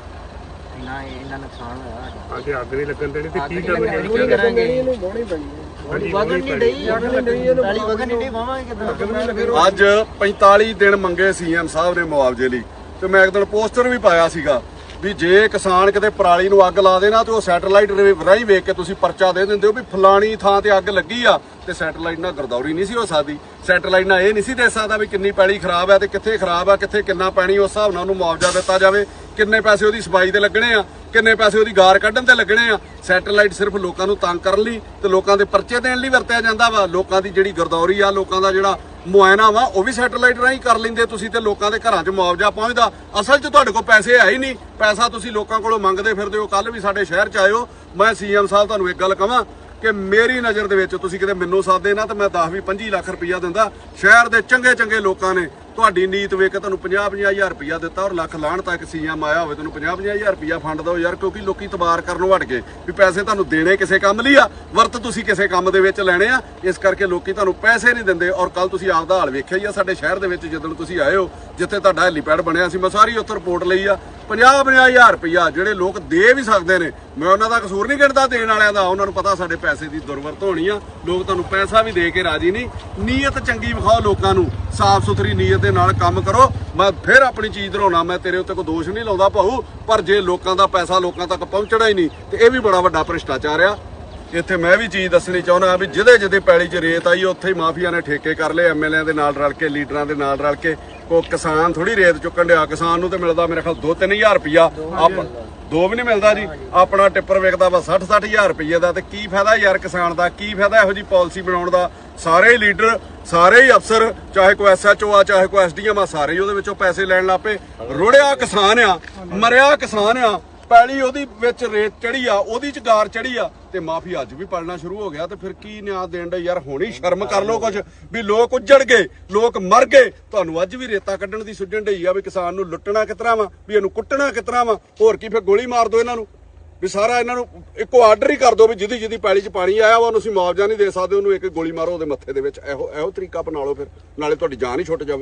ਇੰਨਾ ਇੰਨਾ ਨੁਕਸਾਨ ਹੋਇਆ ਅੱਗੇ ਅੱਗ ਨਹੀਂ ਲੱਗਣ ਦੇਣੀ ਤੇ ਕੀ ਕਰਾਂਗੇ? ਇਹਨੂੰ ਬੋਣੀ ਪੈਣੀ ਵਗਣ ਨਹੀਂ ਡਈ ਪਹਿਲੀ ਵਗਣ ਨਹੀਂ ਡਈ ਵਾਵਾਂਗੇ ਕਿਦਾਂ? ਅੱਜ 45 ਦਿਨ ਮੰਗੇ ਸੀਐਮ ਸਾਹਿਬ ਨੇ ਮੁਆਵਜ਼ੇ ਲਈ ਤੇ ਮੈਂ ਇੱਕ ਦਿਨ ਪੋਸਟਰ ਵੀ ਪਾਇਆ ਸੀਗਾ ਵੀ ਜੇ ਕਿਸਾਨ ਕਿਤੇ ਪਰਾਲੀ ਨੂੰ ਅੱਗ ਲਾ ਦੇਣਾ ਤੇ ਉਹ ਸੈਟੇਲਾਈਟ ਰਾਹੀਂ ਵੇਖ ਕੇ ਤੁਸੀਂ ਪਰਚਾ ਦੇ ਦਿੰਦੇ ਹੋ ਵੀ ਫਲਾਣੀ ਥਾਂ ਤੇ ਅੱਗ ਲੱਗੀ ਆ ਤੇ ਸੈਟੇਲਾਈਟ ਨਾਲ ਗਰਦੌਰੀ ਨਹੀਂ ਸੀ ਹੋ ਸਕਦੀ। ਸੈਟੇਲਾਈਟ ਨਾਲ ਇਹ ਨਹੀਂ ਸੀ ਦੇ ਸਕਦਾ ਵੀ ਕਿੰਨੀ ਪੈਲੀ ਖਰਾਬ ਆ ਤੇ ਕਿੱਥੇ ਖਰਾਬ ਆ ਕਿੱਥੇ ਕਿੰਨਾ ਪੈਣੀ ਉਸ ਹਿਸਾਬ ਨਾਲ ਉਹਨੂੰ ਮੁਆਵਜ਼ਾ ਦਿੱਤਾ ਜਾਵੇ ਕਿੰਨੇ ਪੈਸੇ ਉਹਦੀ ਸਫ਼ਾਈ ਦੇ ਲੱਗਣੇ ਆ। ਕਿੰਨੇ ਪੈਸੇ ਉਹਦੀ ਗਾਰ ਕੱਢਣ ਤੇ ਲੱਗਣੇ ਆ? ਸੈਟੇਲਾਈਟ ਸਿਰਫ ਲੋਕਾਂ ਨੂੰ ਤੰਗ ਕਰਨ ਲਈ ਤੇ ਲੋਕਾਂ ਦੇ ਪਰਚੇ ਦੇਣ ਲਈ ਵਰਤਿਆ ਜਾਂਦਾ ਵਾ। ਲੋਕਾਂ ਦੀ ਜਿਹੜੀ ਗਰਦੌਰੀ ਆ, ਲੋਕਾਂ ਦਾ ਜਿਹੜਾ ਮੁਆਇਨਾ ਵਾ, ਉਹ ਵੀ ਸੈਟੇਲਾਈਟ ਰਾਹੀਂ ਕਰ ਲੈਂਦੇ ਤੁਸੀਂ ਤੇ ਲੋਕਾਂ ਦੇ ਘਰਾਂ 'ਚ ਮੁਆਵਜ਼ਾ ਪਹੁੰਚਦਾ। ਅਸਲ 'ਚ ਤੁਹਾਡੇ ਕੋਲ ਪੈਸੇ ਹੈ ਹੀ ਨਹੀਂ। ਪੈਸਾ ਤੁਸੀਂ ਲੋਕਾਂ ਕੋਲੋਂ ਮੰਗਦੇ ਫਿਰਦੇ ਹੋ। ਕੱਲ ਵੀ ਸਾਡੇ ਸ਼ਹਿਰ 'ਚ ਆਇਓ। ਮੈਂ ਸੀਐਮ ਸਾਹਿਬ ਤੁਹਾਨੂੰ ਇੱਕ ਗੱਲ ਕਹਾਂ ਕਿ ਮੇਰੀ ਨਜ਼ਰ ਦੇ ਵਿੱਚ ਤੁਸੀਂ ਕਿਤੇ ਮੈਨੂੰ ਸਾਦੇ ਨਾ ਤਾਂ ਮੈਂ 10 ਵੀ 25 ਲੱਖ ਰੁਪਈਆ ਦਿੰਦਾ। ਸ਼ਹਿਰ ਦੇ ਚੰਗੇ ਚੰਗੇ ਲੋਕਾਂ ਨੇ ਤੁਹਾਡੀ ਨੀਤ ਵੇਖ ਕੇ ਤੁਹਾਨੂੰ 50 50000 ਰੁਪਈਆ ਦਿੱਤਾ ਔਰ ਲੱਖ ਲਾਣ ਤੱਕ ਸੀਐਮ ਆਇਆ ਹੋਵੇ, ਤੁਹਾਨੂੰ 50 50000 ਰੁਪਇਆ ਫੰਡ ਦਿਓ ਯਾਰ, ਕਿਉਂਕਿ ਲੋਕੀ ਤਬਾਰ ਕਰਨੋਂ ਹਟ ਗਏ ਵੀ ਪੈਸੇ ਤੁਹਾਨੂੰ ਦੇਣੇ ਕਿਸੇ ਕੰਮ ਲਈ ਆ, ਵਰਤ ਤੁਸੀਂ ਕਿਸੇ ਕੰਮ ਦੇ ਵਿੱਚ ਲੈਣੇ ਆ, ਇਸ ਕਰਕੇ ਲੋਕੀ ਤੁਹਾਨੂੰ ਪੈਸੇ ਨਹੀਂ ਦਿੰਦੇ ਔਰ ਕੱਲ ਤੁਸੀਂ ਆਪਦਾ ਹਾਲ ਵੇਖਿਆ ਹੀ ਆ, ਸਾਡੇ ਸ਼ਹਿਰ ਦੇ ਵਿੱਚ ਜਦੋਂ ਤੁਸੀਂ ਆਏ ਹੋ, ਜਿੱਥੇ ਤੁਹਾਡਾ ਹੈਲੀਪੈਡ ਬਣਿਆ ਸੀ, ਮੈਂ ਸਾਰੀ ਉੱਥੇ ਰਿਪੋਰਟ ਲਈ ਆ 50 50000 ਰੁਪਈਆ ਜਿਹੜੇ ਲੋਕ ਦੇ ਵੀ ਸਕਦੇ ਨੇ, ਮੈਂ ਉਹਨਾਂ ਦਾ ਕਸੂਰ ਨਹੀਂ ਗਿਣਦਾ ਦੇਣ ਵਾਲਿਆਂ ਦਾ, ਉਹਨਾਂ ਨੂੰ ਪਤਾ ਸਾਡੇ ਪੈਸੇ ਦੀ ਦੁਰਵਰਤੋਂ ਹੋਣੀ ਆ, ਲੋਕ ਤੁਹਾਨੂੰ ਪੈਸਾ ਵੀ ਦੇ ਕੇ ਰਾਜੀ ਨਹੀਂ, ਨੀਅਤ ਚੰਗੀ ਵਿਖਾਓ ਲੋਕਾਂ ਨੂੰ ਸਾਫ਼ ਸੁਥਰੀ ਨੀਅਤ ਦੇ ਨਾਲ ਕੰਮ ਕਰੋ। ਮੈਂ ਫਿਰ ਆਪਣੀ ਚੀਜ਼ ਧਰਾਉਣਾ ਮੈਂ ਤੇਰੇ ਉੱਤੇ ਕੋਈ ਦੋਸ਼ ਨਹੀਂ ਲਾਉਂਦਾ ਭਾਊ ਪਰ ਜੇ ਲੋਕਾਂ ਦਾ ਪੈਸਾ ਲੋਕਾਂ ਤੱਕ ਪਹੁੰਚਣਾ ਹੀ ਨਹੀਂ ਤੇ ਇਹ ਵੀ ਬੜਾ ਵੱਡਾ ਭ੍ਰਿਸ਼ਟਾਚਾਰ ਆ। ਇੱਥੇ ਮੈਂ ਵੀ ਚੀਜ਼ ਦੱਸਣੀ ਚਾਹੁੰਦਾ ਵੀ ਜਿਹਦੇ ਜਿਹਦੇ ਪੈਲੀ 'ਚ ਰੇਤ ਆਈ ਉੱਥੇ ਹੀ ਮਾਫੀਆ ਨੇ ਠੇਕੇ ਕਰ ਲਏ ਐਮਐਲਏ ਦੇ ਨਾਲ ਰਲ ਕੇ ਲੀਡਰਾਂ ਦੇ ਨਾਲ ਰਲ ਕੇ। ਕੋ ਕਿਸਾਨ ਥੋੜੀ ਰੇਤ ਚੁੱਕਣ ਡਿਆ। ਕਿਸਾਨ ਨੂੰ ਤੇ ਮਿਲਦਾ ਮੇਰੇ ਖਿਆਲ 2-3000 ਰੁਪਿਆ ਆਪ ਦੋ ਵੀ ਨਹੀਂ ਮਿਲਦਾ ਜੀ। ਆਪਣਾ ਟਿੱਪਰ ਵਿਕਦਾ ਵਾ 60-60000 ਰੁਪਏ ਦਾ ਤੇ ਕੀ ਫਾਇਦਾ ਯਾਰ ਕਿਸਾਨ ਦਾ? ਕੀ ਫਾਇਦਾ ਇਹੋ ਜੀ ਪਾਲਿਸੀ ਬਣਾਉਣ ਦਾ? ਸਾਰੇ ਹੀ ਲੀਡਰ, ਸਾਰੇ ਹੀ ਅਫਸਰ, ਚਾਹੇ ਕੋਈ ਐਸਐਚਓ ਆ, ਚਾਹੇ ਕੋਈ ਐਸਡੀਐਮ ਆ, ਸਾਰੇ ਹੀ ਉਹਦੇ ਵਿੱਚੋਂ ਪੈਸੇ ਲੈਣ ਲੱਪੇ ਰੁੜਿਆ ਕਿਸਾਨ ਆ, ਮਰਿਆ ਕਿਸਾਨ ਆ। ਪੈਲੀ ਉਹਦੀ ਵਿੱਚ ਰੇਤ ਚੜੀ ਆ, ਉਹਦੀ ਚ ਗਾਰ ਚੜੀ ਆ, ਤੇ ਮਾਫੀ ਅੱਜ ਵੀ ਪੜਨਾ ਸ਼ੁਰੂ ਹੋ ਗਿਆ, ਤੇ ਫਿਰ ਕੀ ਨਿਆਂ ਦੇਣ ਦਾ ਯਾਰ ਹੋਣੀ ਸ਼ਰਮ ਕਰ ਲੋ ਕੁਝ ਵੀ ਲੋਕ ਉੱਜੜ ਗਏ, ਲੋਕ ਮਰ ਗਏ। ਤੁਹਾਨੂੰ ਅੱਜ ਵੀ ਰੇਤਾ ਕੱਢਣ ਦੀ ਸੁੱਜਣ ਢਈ ਆ ਵੀ ਕਿਸਾਨ ਨੂੰ ਲੁੱਟਣਾ ਕਿਤਰਾ ਵਾ, ਵੀ ਇਹਨੂੰ ਕੁੱਟਣਾ ਕਿਤਰਾ ਵਾ, ਹੋਰ ਕੀ ਫਿਰ ਗੋਲੀ ਮਾਰ ਦੋ ਇਹਨਾਂ ਨੂੰ? ਵੀ ਸਾਰਾ ਇਹਨਾਂ ਨੂੰ ਇੱਕੋ ਆਰਡਰ ਹੀ ਕਰ ਦੋ ਵੀ ਜਿਹਦੀ ਜਿਹਦੀ ਪੈਲੀ 'ਚ ਪਾਣੀ ਆਇਆ ਵਾ, ਉਹਨੂੰ ਅਸੀਂ ਮੁਆਵਜ਼ਾ ਨਹੀਂ ਦੇ ਸਕਦੇ, ਉਹਨੂੰ ਇੱਕ ਗੋਲੀ ਮਾਰੋ ਉਹਦੇ ਮੱਥੇ ਦੇ ਵਿੱਚ। ਇਹੋ ਇਹੋ ਤਰੀਕਾ ਅਪਣਾ ਲਓ ਫਿਰ, ਨਾਲੇ ਤੁਹਾਡੀ ਜਾਨ ਹੀ ਛੁੱਟ ਜਾਵੇ।